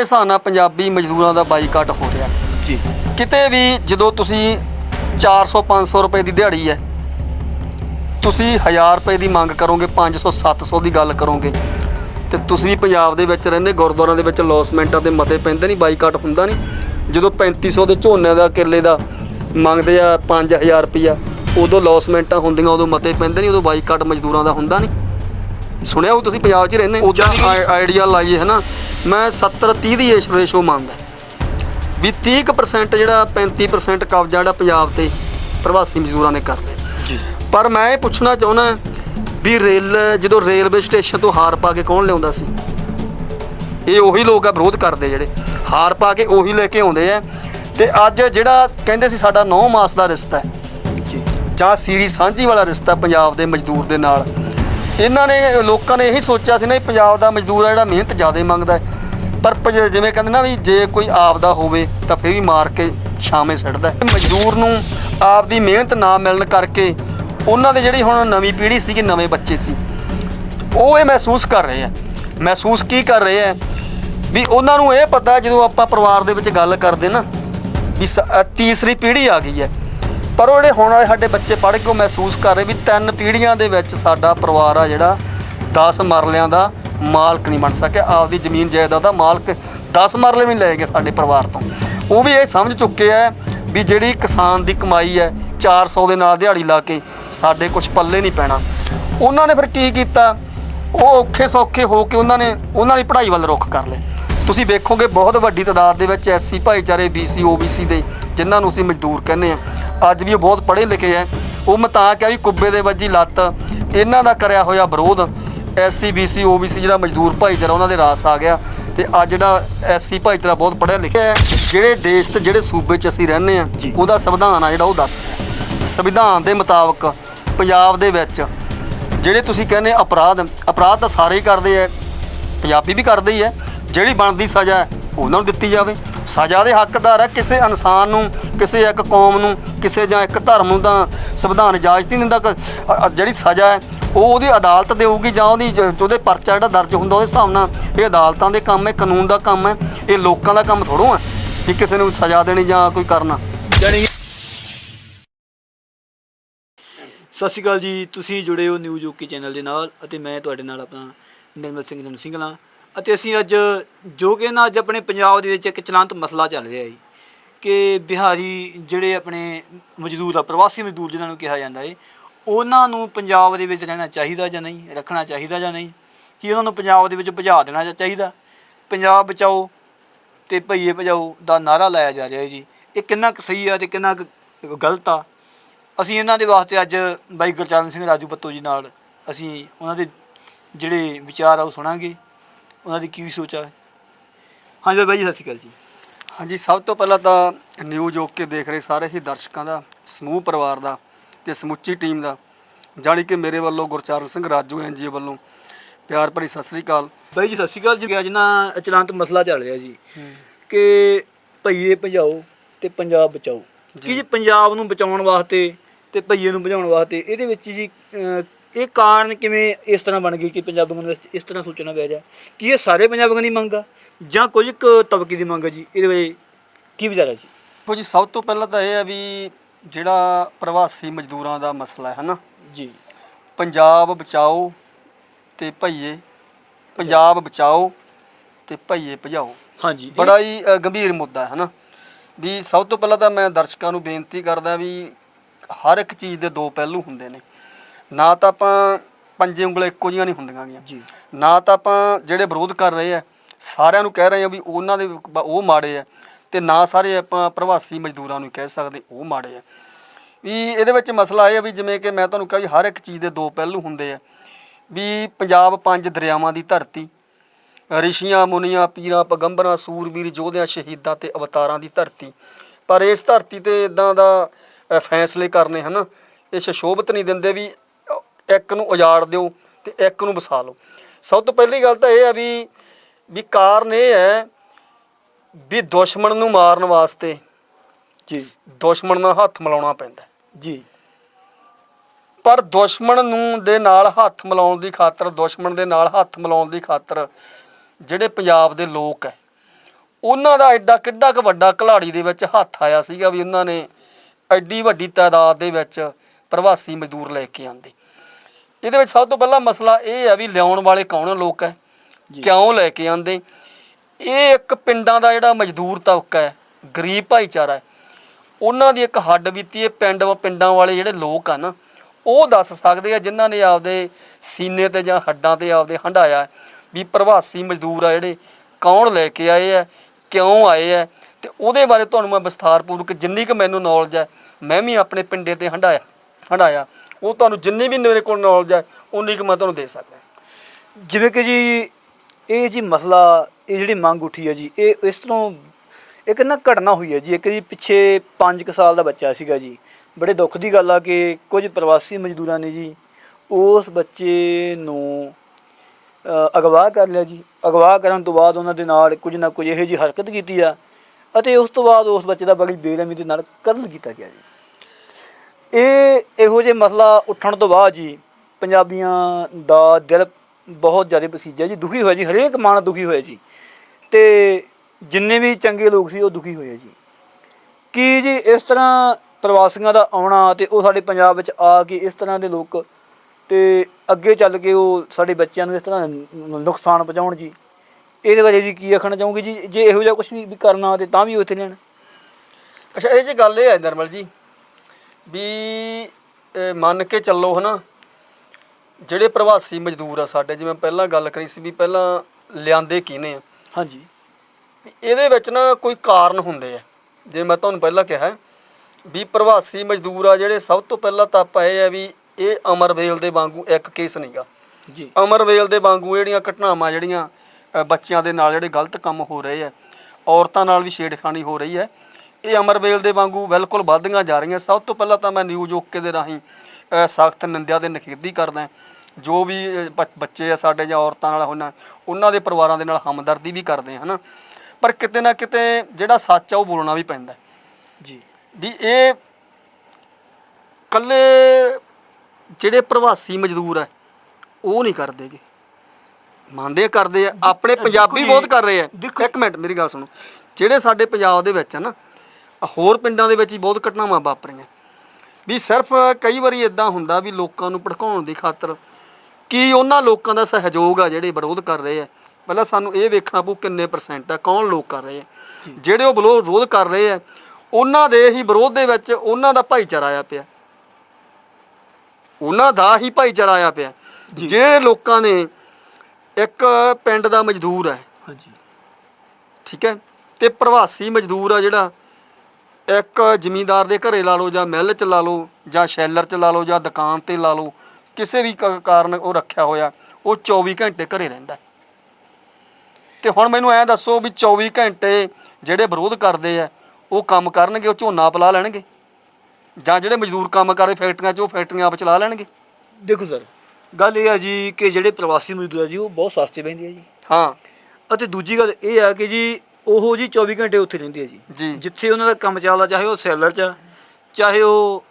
ਹਿਸਾਬ ਨਾਲ ਪੰਜਾਬੀ ਮਜ਼ਦੂਰਾਂ ਦਾ ਬਾਈਕਾਟ ਹੋ ਰਿਹਾ। ਜੀ। ਕਿਤੇ ਵੀ ਜਦੋਂ ਤੁਸੀਂ 400 500 ਰੁਪਏ ਦੀ ਦਿਹਾੜੀ ਹੈ ਤੁਸੀਂ 1000 ਰੁਪਏ ਦੀ ਮੰਗ ਕਰੋਗੇ 500 700 ਦੀ ਗੱਲ ਕਰੋਗੇ ਤੇ ਤੁਸੀਂ ਵੀ ਪੰਜਾਬ ਦੇ ਵਿੱਚ ਰਹਿੰਦੇ ਗੁਰਦੁਆਰਾਂ ਦੇ ਵਿੱਚ ਲੌਸਮੈਂਟਾਂ ਦੇ ਮਤੇ ਪੈਂਦੇ ਨਹੀਂ ਬਾਈਕਾਟ ਹੁੰਦਾ ਨਹੀਂ। ਜਦੋਂ 3500 ਦੇ ਝੋਨੇ ਦਾ ਕਿੱਲੇ ਦਾ ਮੰਗਦੇ ਆ 5000 ਰੁਪਇਆ ਉਦੋਂ ਲੌਸਮੈਂਟਾਂ ਹੁੰਦੀਆਂ ਉਦੋਂ ਮਤੇ ਪੈਂਦੇ ਨਹੀਂ ਉਦੋਂ ਬਾਈਕਾਟ ਮਜ਼ਦੂਰਾਂ ਦਾ ਹੁੰਦਾ ਨਹੀਂ। ਸੁਣਿਆ ਉਹ ਤੁਸੀਂ ਪੰਜਾਬ 'ਚ ਹੀ ਰਹਿੰਦੇ ਉਦਾਂ ਆਈਡੀਆ ਲਾਈਏ ਹੈ ਨਾ? ਮੈਂ 70 30 ਦੀ ਰੇਸ਼ੋ ਮੰਨਦਾ। ਵੀ 30% ਜਿਹੜਾ 35% ਕਬਜ਼ਾ ਜਿਹੜਾ ਪੰਜਾਬ ਤੇ ਪ੍ਰਵਾਸੀ ਮਜ਼ਦੂਰਾਂ ਨੇ ਕਰ ਲਿਆ। ਜੀ। ਪਰ ਮੈਂ ਇਹ ਪੁੱਛਣਾ ਚਾਹੁੰਦਾ ਵੀ ਰੇਲ ਜਦੋਂ ਰੇਲਵੇ ਸਟੇਸ਼ਨ ਤੋਂ ਹਾਰ ਪਾ ਕੇ ਕੌਣ ਲਿਆਉਂਦਾ ਸੀ? ਇਹ ਉਹੀ ਲੋਕ ਆ ਵਿਰੋਧ ਕਰਦੇ ਜਿਹੜੇ। ਹਾਰ ਪਾ ਕੇ ਉਹੀ ਲੈ ਕੇ ਆਉਂਦੇ ਆ। ਤੇ ਅੱਜ ਜਿਹੜਾ ਕਹਿੰਦੇ ਸੀ ਸਾਡਾ 9 ਮਾਸ ਦਾ ਰਿਸ਼ਤਾ ਹੈ। ਜੀ। ਜਾਂ ਸੀਰੀ ਸਾਂਝੀ ਵਾਲਾ ਰਿਸ਼ਤਾ ਪੰਜਾਬ ਦੇ ਮਜ਼ਦੂਰ ਦੇ ਨਾਲ। ਇਹਨਾਂ ਨੇ, ਲੋਕਾਂ ਨੇ ਇਹੀ ਸੋਚਿਆ ਸੀ ਨਾ ਪੰਜਾਬ ਦਾ ਮਜ਼ਦੂਰ ਆ ਜਿਹੜਾ ਮਿਹਨਤ ਜ਼ਿਆਦਾ ਮੰਗਦਾ ਪਰ ਪ- ਜਿਵੇਂ ਕਹਿੰਦੇ ਨਾ ਵੀ ਜੇ ਕੋਈ ਆਪਦਾ ਹੋਵੇ ਤਾਂ ਫਿਰ ਵੀ ਮਾਰ ਕੇ ਛਾਵੇਂ ਸੱਟਦਾ ਮਜ਼ਦੂਰ ਨੂੰ ਆਪਦੀ ਮਿਹਨਤ ਨਾ ਮਿਲਣ ਕਰਕੇ ਉਹਨਾਂ ਦੇ ਜਿਹੜੀ ਹੁਣ ਨਵੀਂ ਪੀੜ੍ਹੀ ਸੀਗੀ, ਨਵੇਂ ਬੱਚੇ ਸੀ, ਉਹ ਇਹ ਮਹਿਸੂਸ ਕਰ ਰਹੇ ਆ। ਮਹਿਸੂਸ ਕੀ ਕਰ ਰਹੇ ਆ? ਵੀ ਉਹਨਾਂ ਨੂੰ ਇਹ ਪਤਾ ਜਦੋਂ ਆਪਾਂ ਪਰਿਵਾਰ ਦੇ ਵਿੱਚ ਗੱਲ ਕਰਦੇ ਨਾ, ਵੀ ਸ- ਤੀਸਰੀ ਪੀੜ੍ਹੀ ਆ ਗਈ ਹੈ। ਪਰ ਉਹ ਜਿਹੜੇ ਹੁਣ ਵਾਲੇ ਸਾਡੇ ਬੱਚੇ ਪੜ੍ਹ ਕੇ ਉਹ ਮਹਿਸੂਸ ਕਰ ਰਹੇ ਵੀ ਤਿੰਨ ਪੀੜ੍ਹੀਆਂ ਦੇ ਵਿੱਚ ਸਾਡਾ ਪਰਿਵਾਰ ਆ ਜਿਹੜਾ 10 ਮਰਲਿਆਂ ਦਾ ਮਾਲਕ ਨਹੀਂ ਬਣ ਸਕਿਆ। ਆਪਦੀ ਜ਼ਮੀਨ ਜਾਇਦਾਦ ਦਾ ਮਾਲਕ 10 ਮਰਲੇ ਵੀ ਨਹੀਂ ਲੈ ਗਏ ਸਾਡੇ ਪਰਿਵਾਰ ਤੋਂ। ਉਹ ਵੀ ਇਹ ਸਮਝ ਚੁੱਕੇ ਆ ਵੀ ਜਿਹੜੀ ਕਿਸਾਨ ਦੀ ਕਮਾਈ ਹੈ 400 ਦੇ ਨਾਲ ਦਿਹਾੜੀ ਲਾ ਕੇ ਸਾਡੇ ਕੁਝ ਪੱਲੇ ਨਹੀਂ ਪੈਣਾ। ਉਹਨਾਂ ਨੇ ਫਿਰ ਕੀ ਕੀਤਾ? ਉਹ ਔਖੇ ਸੌਖੇ ਹੋ ਕੇ ਉਹਨਾਂ ਨੇ ਉਹਨਾਂ ਦੀ ਪੜ੍ਹਾਈ ਵੱਲ ਰੁਖ ਕਰ ਲਏ। ਤੁਸੀਂ ਵੇਖੋਗੇ ਬਹੁਤ ਵੱਡੀ ਤਾਦਾਦ ਦੇ ਵਿੱਚ ਐਸਸੀ ਭਾਈਚਾਰੇ BC OBC ਦੇ ਜਿਨ੍ਹਾਂ ਨੂੰ ਅਸੀਂ ਮਜ਼ਦੂਰ ਕਹਿੰਦੇ ਆ ਅੱਜ ਵੀ ਉਹ ਬਹੁਤ ਪੜ੍ਹੇ ਲਿਖੇ ਆ ਉਹ ਮੈਂ ਤਾਂ ਕਿਹਾ ਵੀ ਕੁੱਬੇ ਦੇ ਵੱਜੀ ਲੱਤ। ਇਹਨਾਂ ਦਾ ਕਰਿਆ ਹੋਇਆ ਵਿਰੋਧ ਐਸਸੀ BC OBC ਜਿਹੜਾ ਮਜ਼ਦੂਰ ਭਾਈਚਾਰਾ ਉਹਨਾਂ ਦੇ ਰਾਸ ਆ ਗਿਆ ਤੇ ਅੱਜ ਜਿਹੜਾ ਐਸਸੀ ਭਾਈਚਾਰਾ ਬਹੁਤ ਪੜ੍ਹਿਆ ਲਿਖਿਆ ਹੈ। ਜਿਹੜੇ ਦੇਸ਼ ਤੇ ਜਿਹੜੇ ਸੂਬੇ 'ਚ ਅਸੀਂ ਰਹਿੰਦੇ ਆ। ਉਹਦਾ ਸੰਵਿਧਾਨ ਆ ਜਿਹੜਾ ਉਹ ਦੱਸਦਾ ਸੰਵਿਧਾਨ ਦੇ ਮੁਤਾਬਕ ਪੰਜਾਬ ਦੇ ਵਿੱਚ ਜਿਹੜੇ ਤੁਸੀਂ ਕਹਿੰਦੇ ਅਪਰਾਧ ਅਪਰਾਧ ਤਾਂ ਸਾਰੇ ਹੀ ਕਰਦੇ ਆ, ਪੰਜਾਬੀ ਵੀ ਕਰਦੇ ਹੀ ਹੈ ਜਿਹੜੀ ਬਣਦੀ ਸਜ਼ਾ ਹੈ, ਉਹਨਾਂ ਨੂੰ ਦਿੱਤੀ ਜਾਵੇ। ਸਜ਼ਾ ਦੇ ਹੱਕਦਾਰ ਹੈ, ਕਿਸੇ ਇਨਸਾਨ ਨੂੰ, ਕਿਸੇ ਇੱਕ ਕੌਮ ਨੂੰ, ਕਿਸੇ ਜਾਂ ਇੱਕ ਧਰਮ ਨੂੰ ਤਾਂ ਸੰਵਿਧਾਨ ਇਜਾਜ਼ਤ ਹੀ ਨਹੀਂ ਦਿੰਦਾ। ਕਿ ਜਿਹੜੀ ਸਜ਼ਾ ਹੈ, ਉਹ ਉਹਦੀ ਅਦਾਲਤ ਦੇਊਗੀ ਜਾਂ ਉਹਦੀ ਜ- ਉਹਦੇ ਪਰਚਾ ਜਿਹੜਾ ਦਰਜ ਹੁੰਦਾ, ਉਹਦੇ ਹਿਸਾਬ ਨਾਲ ਇਹ ਅਦਾਲਤਾਂ ਦੇ ਕੰਮ ਹੈ, ਕਾਨੂੰਨ ਦਾ ਕੰਮ ਹੈ, ਇਹ ਲੋਕਾਂ ਦਾ ਕੰਮ ਥੋੜੋ ਹੈ ਵੀ ਕਿਸੇ ਨੂੰ ਸਜ਼ਾ ਦੇਣੀ ਜਾਂ ਕੋਈ ਕਰਨਾ। ਜਾਣੀ ਸਤਿ ਸ਼੍ਰੀ ਅਕਾਲ ਜੀ। ਤੁਸੀਂ ਜੁੜੇ ਹੋ ਨਿਊਜ਼ ਓਕੇ ਚੈਨਲ ਦੇ ਨਾਲ ਅਤੇ ਮੈਂ ਤੁਹਾਡੇ ਨਾਲ ਆਪਣਾ ਨਿਰਮਲ ਸਿੰਘ ਨੂੰ ਸਿੰਘਲਾ ਅਤੇ ਅਸੀਂ ਅੱਜ ਜੋ ਕਿ ਨਾ ਅੱਜ ਆਪਣੇ ਪੰਜਾਬ ਦੇ ਵਿੱਚ ਇੱਕ ਚਲੰਤ ਮਸਲਾ ਚੱਲ ਰਿਹਾ ਹੈ ਜੀ, ਕਿ ਬਿਹਾਰੀ ਜਿਹੜੇ ਆਪਣੇ ਮਜ਼ਦੂਰ ਆ, ਪ੍ਰਵਾਸੀ ਮਜ਼ਦੂਰ ਜਿਨ੍ਹਾਂ ਨੂੰ ਕਿਹਾ ਜਾਂਦਾ ਹੈ, ਉਹਨਾਂ ਨੂੰ ਪੰਜਾਬ ਦੇ ਵਿੱਚ ਰਹਿਣਾ ਚਾਹੀਦਾ ਜਾਂ ਨਹੀਂ, ਰੱਖਣਾ ਚਾਹੀਦਾ ਜਾਂ ਨਹੀਂ? ਕਿ ਉਹਨਾਂ ਨੂੰ ਪੰਜਾਬ ਦੇ ਵਿੱਚ ਭਜਾ ਦੇਣਾ ਚਾਹੀਦਾ? ਪੰਜਾਬ ਬਚਾਓ ਤੇ ਭਈਏ ਭਜਾਓ ਦਾ ਨਾਰਾ ਲਾਇਆ ਜਾ ਰਿਹਾ ਹੈ ਜੀ। ਇਹ ਕਿੰਨਾ ਕੁ ਸਹੀ ਆ ਤੇ ਕਿੰਨਾ ਕੁ ਗਲਤ ਆ? ਅਸੀਂ ਇਹਨਾਂ ਦੇ ਵਾਸਤੇ ਅੱਜ ਬਾਈ ਗੁਰਚਰਨ ਸਿੰਘ ਰਾਜੂ ਪੱਤੋ ਜੀ ਨਾਲ ਅਸੀਂ ਉਹਨਾਂ ਦੇ ਜਿਹੜੇ ਵਿਚਾਰ ਆ ਉਹ ਸੁਣਾਂਗੇ ਉਹਨਾਂ ਦੀ ਕੀ ਸੋਚ ਆ। ਹਾਂਜੀ ਬਾਈ ਜੀ ਸਤਿ ਸ਼੍ਰੀ ਅਕਾਲ ਜੀ। ਹਾਂਜੀ ਸਭ ਤੋਂ ਪਹਿਲਾਂ ਤਾਂ ਨਿਊਜ਼ ਓਕੇ ਦੇਖ ਰਹੇ ਸਾਰੇ ਹੀ ਦਰਸ਼ਕਾਂ ਦਾ ਸਮੂਹ ਪਰਿਵਾਰ ਦਾ ਤੇ ਸਮੁੱਚੀ ਟੀਮ ਦਾ। ਜਾਣੀ ਕਿ ਮੇਰੇ ਵੱਲੋਂ ਗੁਰਚਰਨ ਸਿੰਘ ਰਾਜੂ ਐਨਜੀਓ ਵੱਲੋਂ ਪਿਆਰ ਭਰੀ ਸਤਿ ਸ੍ਰੀ ਅਕਾਲ। ਬਾਈ ਜੀ ਸਤਿ ਸ਼੍ਰੀ ਅਕਾਲ ਜੀ। ਅੱਜ ਨਾ ਚਲਾਂਤ ਮਸਲਾ ਚੱਲ ਰਿਹਾ ਜੀ ਕਿ ਭਈਏ ਭਜਾਓ ਤੇ ਪੰਜਾਬ ਬਚਾਓ। ਕੀ ਜੀ ਪੰਜਾਬ ਨੂੰ ਬਚਾਉਣ ਵਾਸਤੇ ਤੇ ਭਈਏ ਨੂੰ ਭਜਾਉਣ ਵਾਸਤੇ। ਇਹਦੇ ਵਿੱਚ ਜੀ ਇਹ ਕਾਰਨ ਕਿਵੇਂ ਇਸ ਤਰ੍ਹਾਂ ਬਣ ਗਈ ਕਿ ਪੰਜਾਬੀਆਂ ਨੂੰ ਇਸ- ਤਰ੍ਹਾਂ ਸੋਚਣਾ ਪੈ ਜਾ ਕਿ ਇਹ ਸਾਰੇ ਪੰਜਾਬੀਆਂ ਦੀ ਮੰਗ ਆ? ਜਾਂ ਕੁਝ ਕੁ ਤਬਕੇ ਦੀ ਮੰਗ ਆ ਜੀ? ਇਹਦੇ ਬਾਰੇ ਕੀ ਵਿਚਾਰ ਹੈ ਜੀ? ਦੇਖੋ ਜੀ ਸਭ ਤੋਂ ਪਹਿਲਾਂ ਤਾਂ ਇਹ ਹੈ ਵੀ ਜਿਹੜਾ ਪ੍ਰਵਾਸੀ ਮਜ਼ਦੂਰਾਂ ਦਾ ਮਸਲਾ ਹੈ ਹਨਾ ਜੀ। ਪੰਜਾਬ ਬਚਾਓ ਤੇ ਭਈਏ ਪੰਜਾਬ ਬਚਾਓ ਤੇ ਭਈਏ ਭਜਾਓ। ਹਾਂਜੀ। ਬੜਾ ਹੀ ਗੰਭੀਰ ਮੁੱਦਾ ਹੈ ਹਨਾ ਵੀ ਸਭ ਤੋਂ ਪਹਿਲਾਂ ਤਾਂ ਮੈਂ ਦਰਸ਼ਕਾਂ ਨੂੰ ਬੇਨਤੀ ਕਰਦਾ ਵੀ ਹਰ ਇੱਕ ਚੀਜ਼ ਦੇ ਦੋ ਪਹਿਲੂ ਹੁੰਦੇ ਨੇ। ਨਾ ਤਾਂ ਆਪਾਂ ਪੰਜੇ ਉਂਗਲਾਂ ਇੱਕੋ ਜਿਹੀਆਂ ਨਹੀਂ ਹੁੰਦੀਆਂ ਗੀਆਂ। ਜੀ। ਨਾ ਤਾਂ ਆਪਾਂ ਜਿਹੜੇ ਵਿਰੋਧ ਕਰ ਰਹੇ ਆ ਸਾਰਿਆਂ ਨੂੰ ਕਹਿ ਰਹੇ ਆ ਵੀ ਉਹਨਾਂ ਦੇ ਉਹ ਮਾੜੇ ਆ ਤੇ ਨਾ ਸਾਰੇ ਆਪਾਂ ਪ੍ਰਵਾਸੀ ਮਜ਼ਦੂਰਾਂ ਨੂੰ ਕਹਿ ਸਕਦੇ ਉਹ ਮਾੜੇ ਆ। ਵੀ ਇਹਦੇ ਵਿੱਚ ਮਸਲਾ ਇਹ ਆ ਵੀ ਜਿਵੇਂ ਕਿ ਮੈਂ ਤੁਹਾਨੂੰ ਕਿਹਾ ਵੀ ਹਰ ਇੱਕ ਚੀਜ਼ ਦੇ ਦੋ ਪਹਿਲੂ ਹੁੰਦੇ ਆ। ਵੀ ਪੰਜਾਬ ਪੰਜ ਦਰਿਆਵਾਂ ਦੀ ਧਰਤੀ ਰਿਸ਼ੀਆਂ ਮੁਨੀਆਂ ਪੀਰਾਂ ਪਗੰਬਰਾਂ ਸੂਰਬੀਰ ਯੋਧਿਆਂ ਸ਼ਹੀਦਾਂ ਤੇ ਅਵਤਾਰਾਂ ਦੀ ਧਰਤੀ। ਪਰ ਇਸ ਧਰਤੀ ਤੇ ਇਦਾਂ ਦਾ ਫੈਸਲੇ ਕਰਨੇ ਹਨ ਇਹ ਸ਼ਸ਼ੋਭਤ ਨਹੀਂ ਦਿੰਦੇ ਵੀ ਇੱਕ ਨੂੰ ਉਜਾੜ ਦਿਓ ਤੇ ਇੱਕ ਨੂੰ ਵਸਾ ਲਓ। ਸਭ ਤੋਂ ਪਹਿਲੀ ਗੱਲ ਤਾਂ ਇਹ ਹੈ ਵੀ ਵੀ ਕਾਰਨ ਇਹ ਹੈ ਵੀ ਦੁਸ਼ਮਣ ਨੂੰ ਮਾਰਨ ਵਾਸਤੇ ਜੀ। ਦੁਸ਼ਮਣ ਨਾਲ ਹੱਥ ਮਿਲਾਉਣਾ ਪੈਂਦਾ। ਜੀ। ਪਰ ਦੁਸ਼ਮਣ ਨੂੰ ਦੇ ਨਾਲ ਹੱਥ ਮਿਲਾਉਣ ਦੀ ਖਾਤਰ ਦੁਸ਼ਮਣ ਦੇ ਨਾਲ ਹੱਥ ਮਿਲਾਉਣ ਦੀ ਖਾਤਰ ਜਿਹੜੇ ਪੰਜਾਬ ਦੇ ਲੋਕ ਹੈ ਉਹਨਾਂ ਦਾ ਐਡਾ ਕਿੱਡਾ ਕੁ ਵੱਡਾ ਕਲਾੜੀ ਦੇ ਵਿੱਚ ਹੱਥ ਆਇਆ ਸੀਗਾ ਵੀ ਉਹਨਾਂ ਨੇ ਐਡੀ ਵੱਡੀ ਤਾਦਾਦ ਦੇ ਵਿੱਚ ਪ੍ਰਵਾਸੀ ਮਜ਼ਦੂਰ ਲੈ ਕੇ ਆਂਦੇ ਇਹਦੇ ਵਿੱਚ ਸਭ ਤੋਂ ਪਹਿਲਾਂ ਮਸਲਾ ਇਹ ਹੈ ਵੀ ਲਿਆਉਣ ਵਾਲੇ ਕੌਣ ਲੋਕ ਹੈ। ਕਿਉਂ ਲੈ ਕੇ ਆਂਦੇ ਇਹ ਇੱਕ ਪਿੰਡਾਂ ਦਾ ਜਿਹੜਾ ਮਜ਼ਦੂਰ ਤਬਕਾ ਹੈ ਗਰੀਬ ਭਾਈਚਾਰਾ ਹੈ ਉਹਨਾਂ ਦੀ ਇੱਕ ਹੱਡ ਬੀਤੀ ਇਹ ਪਿੰਡ ਪਿੰਡਾਂ ਵਾਲੇ ਜਿਹੜੇ ਲੋਕ ਆ ਨਾ ਉਹ ਦੱਸ ਸਕਦੇ ਆ ਜਿਨ੍ਹਾਂ ਨੇ ਆਪਦੇ ਸੀਨੇ ਤੇ ਜਾਂ ਹੱਡਾਂ ਤੇ ਆਪਦੇ ਹੰਡਾਇਆ ਹੈ ਵੀ ਪ੍ਰਵਾਸੀ ਮਜ਼ਦੂਰ ਆ ਜਿਹੜੇ ਕੌਣ ਲੈ ਕੇ ਆਏ ਆ ਕਿਉਂ ਆਏ ਆ ਤੇ ਉਹਦੇ ਬਾਰੇ ਤੁਹਾਨੂੰ ਮੈਂ ਵਿਸਥਾਰਪੂਰਵਕ ਜਿੰਨੀ ਕੁ ਮੈਨੂੰ ਨੌਲੇਜ ਹੈ, ਮੈਂ ਵੀ ਆਪਣੇ ਪਿੰਡੇ ਤੇ ਹੰਡਾਇਆ ਹੰਡਾਇਆ ਉਹ ਤੁਹਾਨੂੰ ਜਿੰਨੀ ਵੀ ਮੇਰੇ ਕੋਲ ਨੌਲੇਜ ਹੈ, ਉਨੀ ਕੁ ਮੈਂ ਤੁਹਾਨੂੰ ਦੇ ਸਕਦਾ। ਜਿਵੇਂ ਕਿ ਜੀ, ਇਹ ਜੀ ਮਸਲਾ, ਇਹ ਜਿਹੜੀ ਮੰਗ ਉੱਠੀ ਹੈ ਜੀ, ਇਹ ਇਸ ਤੋਂ ਇੱਕ ਨਾ ਘਟਨਾ ਹੋਈ ਹੈ ਜੀ, ਇੱਕ ਜੀ ਪਿੱਛੇ 5 ਸਾਲ ਦਾ ਬੱਚਾ ਸੀਗਾ ਜੀ। ਬੜੇ ਦੁੱਖ ਦੀ ਗੱਲ ਆ ਕਿ ਕੁਝ ਪ੍ਰਵਾਸੀ ਮਜ਼ਦੂਰਾਂ ਨੇ ਜੀ, ਉਸ ਬੱਚੇ ਨੂੰ ਅਗਵਾ ਕਰ ਲਿਆ ਜੀ। ਅਗਵਾ ਕਰਨ ਤੋਂ ਬਾਅਦ ਉਹਨਾਂ ਦੇ ਨਾਲ ਕੁਝ ਨਾ ਕੁਝ ਇਹੋ ਜੀ ਹਰਕਤ ਕੀਤੀ ਆ। ਅਤੇ ਉਸ ਤੋਂ ਬਾਅਦ ਉਸ ਬੱਚੇ ਦਾ ਬੜੀ ਬੇਰਹਿਮੀ ਦੇ ਨਾਲ ਕਤਲ ਕੀਤਾ ਗਿਆ ਜੀ। ਇਹ ਇਹੋ ਜਿਹੇ ਮਸਲਾ ਉੱਠਣ ਤੋਂ ਬਾਅਦ ਜੀ ਪੰਜਾਬੀਆਂ ਦਾ ਦਿਲ ਬਹੁਤ ਜ਼ਿਆਦਾ ਪਸੀਜਿਆ ਜੀ, ਦੁਖੀ ਹੋਇਆ ਜੀ, ਹਰੇਕ ਮਨ ਦੁਖੀ ਹੋਇਆ ਜੀ। ਤੇ ਜਿੰਨੇ ਵੀ ਚੰਗੇ ਲੋਕ ਸੀ ਉਹ ਦੁਖੀ ਹੋਏ ਜੀ। ਕੀ ਜੀ ਇਸ ਤਰ੍ਹਾਂ ਪ੍ਰਵਾਸੀਆਂ ਦਾ ਆਉਣਾ ਤੇ ਉਹ ਸਾਡੇ ਪੰਜਾਬ ਵਿੱਚ ਆ ਕੇ ਇਸ ਤਰ੍ਹਾਂ ਦੇ ਲੋਕ ਤੇ ਅੱਗੇ ਚੱਲ ਕੇ ਉਹ ਸਾਡੇ ਬੱਚਿਆਂ ਨੂੰ ਇਸ ਤਰ੍ਹਾਂ ਨੁਕਸਾਨ ਪਹੁੰਚਾਉਣ ਜੀ। ਇਹਦੇ ਬਾਰੇ ਜੀ ਕੀ ਆਖਣਾ ਚਾਹੋਗੇ ਜੀ? ਜੇ ਇਹੋ ਜਿਹਾ ਕੁਝ ਵੀ ਕਰਨਾ ਤੇ ਤਾਂ ਵੀ ਉਹ ਇੱਥੇ ਲੈਣ। ਅੱਛਾ ਇਹ ਜੀ ਗੱਲ ਇਹ ਹੈ ਨਰਮਲ ਜੀ ਵੀ ਮੰਨ ਕੇ ਚੱਲੋ ਹਨਾ ਜਿਹੜੇ ਪ੍ਰਵਾਸੀ ਮਜ਼ਦੂਰ ਆ ਸਾਡੇ ਜਿਵੇਂ ਪਹਿਲਾਂ ਗੱਲ ਕਰੀ ਸੀ ਵੀ ਪਹਿਲਾਂ ਲਿਆਂਦੇ ਕਿਹਨੇ ਆ? ਹਾਂਜੀ। ਇਹਦੇ ਵਿੱਚ ਨਾ ਕੋਈ ਕਾਰਨ ਹੁੰਦੇ ਆ। ਜੇ ਮੈਂ ਤੁਹਾਨੂੰ ਪਹਿਲਾਂ ਕਿਹਾ ਵੀ ਪ੍ਰਵਾਸੀ ਮਜ਼ਦੂਰ ਆ ਜਿਹੜੇ ਸਭ ਤੋਂ ਪਹਿਲਾਂ ਤਾਂ ਆਪਾਂ ਇਹ ਆ ਵੀ ਇਹ ਅਮਰਵੇਲ ਦੇ ਵਾਂਗੂ ਇੱਕ ਕੇਸ ਨਹੀਂਗਾ ਜੀ। ਅਮਰਵੇਲ ਦੇ ਵਾਂਗੂ ਜਿਹੜੀਆਂ ਘਟਨਾਵਾਂ ਜਿਹੜੀਆਂ ਅ, ਬੱਚਿਆਂ ਦੇ ਨਾਲ ਜਿਹੜੇ ਗਲਤ ਕੰਮ ਹੋ ਰਹੇ ਆ ਔਰਤਾਂ ਨਾਲ ਵੀ ਛੇੜਖਾਨੀ ਹੋ ਰਹੀ ਹੈ। ਇਹ ਅਮਰਵੇਲ ਦੇ ਵਾਂਗੂ ਬਿਲਕੁਲ ਵੱਧਦੀਆਂ ਜਾ ਰਹੀਆਂ। ਸਭ ਤੋਂ ਪਹਿਲਾਂ ਤਾਂ ਮੈਂ ਨਿਊਜ਼ ਓਕੇ ਦੇ ਰਾਹੀਂ ਸਖਤ ਨਿੰਦਿਆ ਤੇ ਨਿਖੇਧੀ ਕਰਦਾ ਜੋ ਵੀ ਅ, ਬ- ਬੱਚੇ ਆ ਸਾਡੇ ਜਾਂ ਔਰਤਾਂ ਨਾਲ ਹੋਣਾ ਉਹਨਾਂ ਦੇ ਪਰਿਵਾਰਾਂ ਦੇ ਨਾਲ ਹਮਦਰਦੀ ਵੀ ਕਰਦੇ ਆ ਹਨਾ। ਪਰ ਕਿਤੇ ਨਾ ਕਿਤੇ ਜਿਹੜਾ ਸੱਚ ਆ ਉਹ ਬੋਲਣਾ ਵੀ ਪੈਂਦਾ ਹੈ। ਜੀ। ਵੀ ਇਹ ਕੱਲੇ ਜਿਹੜੇ ਪ੍ਰਵਾਸੀ ਮਜ਼ਦੂਰ ਆ ਉਹ ਨਹੀਂ ਕਰਦੇਗੇ ਮੰਨਦੇ ਕਰਦੇ ਆ। ਆਪਣੇ ਪੰਜਾਬੀ ਬਹੁਤ ਕਰ ਰਹੇ ਆ। ਇੱਕ ਮਿੰਟ ਮੇਰੀ ਗੱਲ ਸੁਣੋ। ਜਿਹੜੇ ਸਾਡੇ ਪੰਜਾਬ ਦੇ ਵਿੱਚ ਆ ਨਾ ਹੋਰ ਪਿੰਡਾਂ ਦੇ ਵਿੱਚ ਵੀ ਬਹੁਤ ਘਟਨਾਵਾਂ ਵਾਪਰੀਆਂ। ਵੀ ਸਿਰਫ ਕਈ ਵਾਰੀ ਇਦਾਂ ਹੁੰਦਾ ਵੀ ਲੋਕਾਂ ਨੂੰ ਭੜਕਾਉਣ ਦੀ ਖਾਤਰ ਕੀ ਉਹਨਾਂ ਲੋਕਾਂ ਦਾ ਸਹਿਯੋਗ ਆ ਜਿਹੜੇ ਵਿਰੋਧ ਕਰ ਰਹੇ ਆ। ਪਹਿਲਾਂ ਸਾਨੂੰ ਇਹ ਵੇਖਣਾ ਪਊ ਕਿੰਨੇ ਪਰਸੈਂਟ ਆ ਕੌਣ ਲੋਕ ਕਰ ਰਹੇ ਆ। ਜਿਹੜੇ ਉਹ ਵਿਰੋਧ ਵਿਰੋਧ ਕਰ ਰਹੇ ਆ ਉਹਨਾਂ ਦੇ ਹੀ ਵਿਰੋਧ ਦੇ ਵਿੱਚ ਉਹਨਾਂ ਦਾ ਭਾਈਚਾਰਾ ਆਇਆ ਪਿਆ। ਉਹਨਾਂ ਦਾ ਹੀ ਭਾਈਚਾਰਾ ਆਇਆ ਪਿਆ। ਜਿਹੜੇ ਲੋਕਾਂ ਨੇ ਇੱਕ ਪਿੰਡ ਦਾ ਮਜ਼ਦੂਰ ਹੈ। ਹਾਂਜੀ। ਠੀਕ ਹੈ? ਤੇ ਪ੍ਰਵਾਸੀ ਮਜ਼ਦੂਰ ਆ ਜਿਹੜਾ ਇੱਕ ਜ਼ਮੀਂਦਾਰ ਦੇ ਘਰੇ ਲਾ ਲਓ ਜਾਂ ਮਿੱਲ 'ਚ ਲਾ ਲਓ ਜਾਂ ਸ਼ੈਲਰ 'ਚ ਲਾ ਲਓ ਜਾਂ ਦੁਕਾਨ ਤੇ ਲਾ ਲਓ ਕਿਸੇ ਵੀ ਕ- ਕਾਰਨ ਉਹ ਰੱਖਿਆ ਹੋਇਆ ਉਹ 24 ਘੰਟੇ ਘਰੇ ਰਹਿੰਦਾ ਹੈ। ਤੇ ਹੁਣ ਮੈਨੂੰ ਐਂ ਦੱਸੋ ਵੀ 24 ਘੰਟੇ ਜਿਹੜੇ ਵਿਰੋਧ ਕਰਦੇ ਆ ਉਹ ਕੰਮ ਕਰਨਗੇ ਉਹ ਝੋਨਾ ਪਲਾ ਲੈਣਗੇ? ਜਾਂ ਜਿਹੜੇ ਮਜ਼ਦੂਰ ਕੰਮ ਕਰਦੇ ਫੈਕਟਰੀਆਂ 'ਚ ਉਹ ਫੈਕਟਰੀਆਂ ਆਪ ਚਲਾ ਲੈਣਗੇ? ਦੇਖੋ ਸਰ ਗੱਲ ਇਹ ਆ ਜੀ ਕਿ ਜਿਹੜੇ ਪ੍ਰਵਾਸੀ ਮਜ਼ਦੂਰ ਆ ਜੀ ਉਹ ਬਹੁਤ ਸਸਤੇ ਪੈਂਦੇ ਆ ਜੀ। ਹਾਂ। ਅਤੇ ਦੂਜੀ ਗੱਲ ਇਹ ਆ ਕਿ ਜੀ ਉਹ ਜੀ 24 ਘੰਟੇ ਉੱਥੇ ਰਹਿੰਦੇ ਆ ਜੀ। ਜਿੱਥੇ ਉਹਨਾਂ ਦਾ ਕੰਮ ਚੱਲਦਾ ਚਾਹੇ ਉਹ ਸੈਲਰ 'ਚ ਚਾਹੇ ਉਹ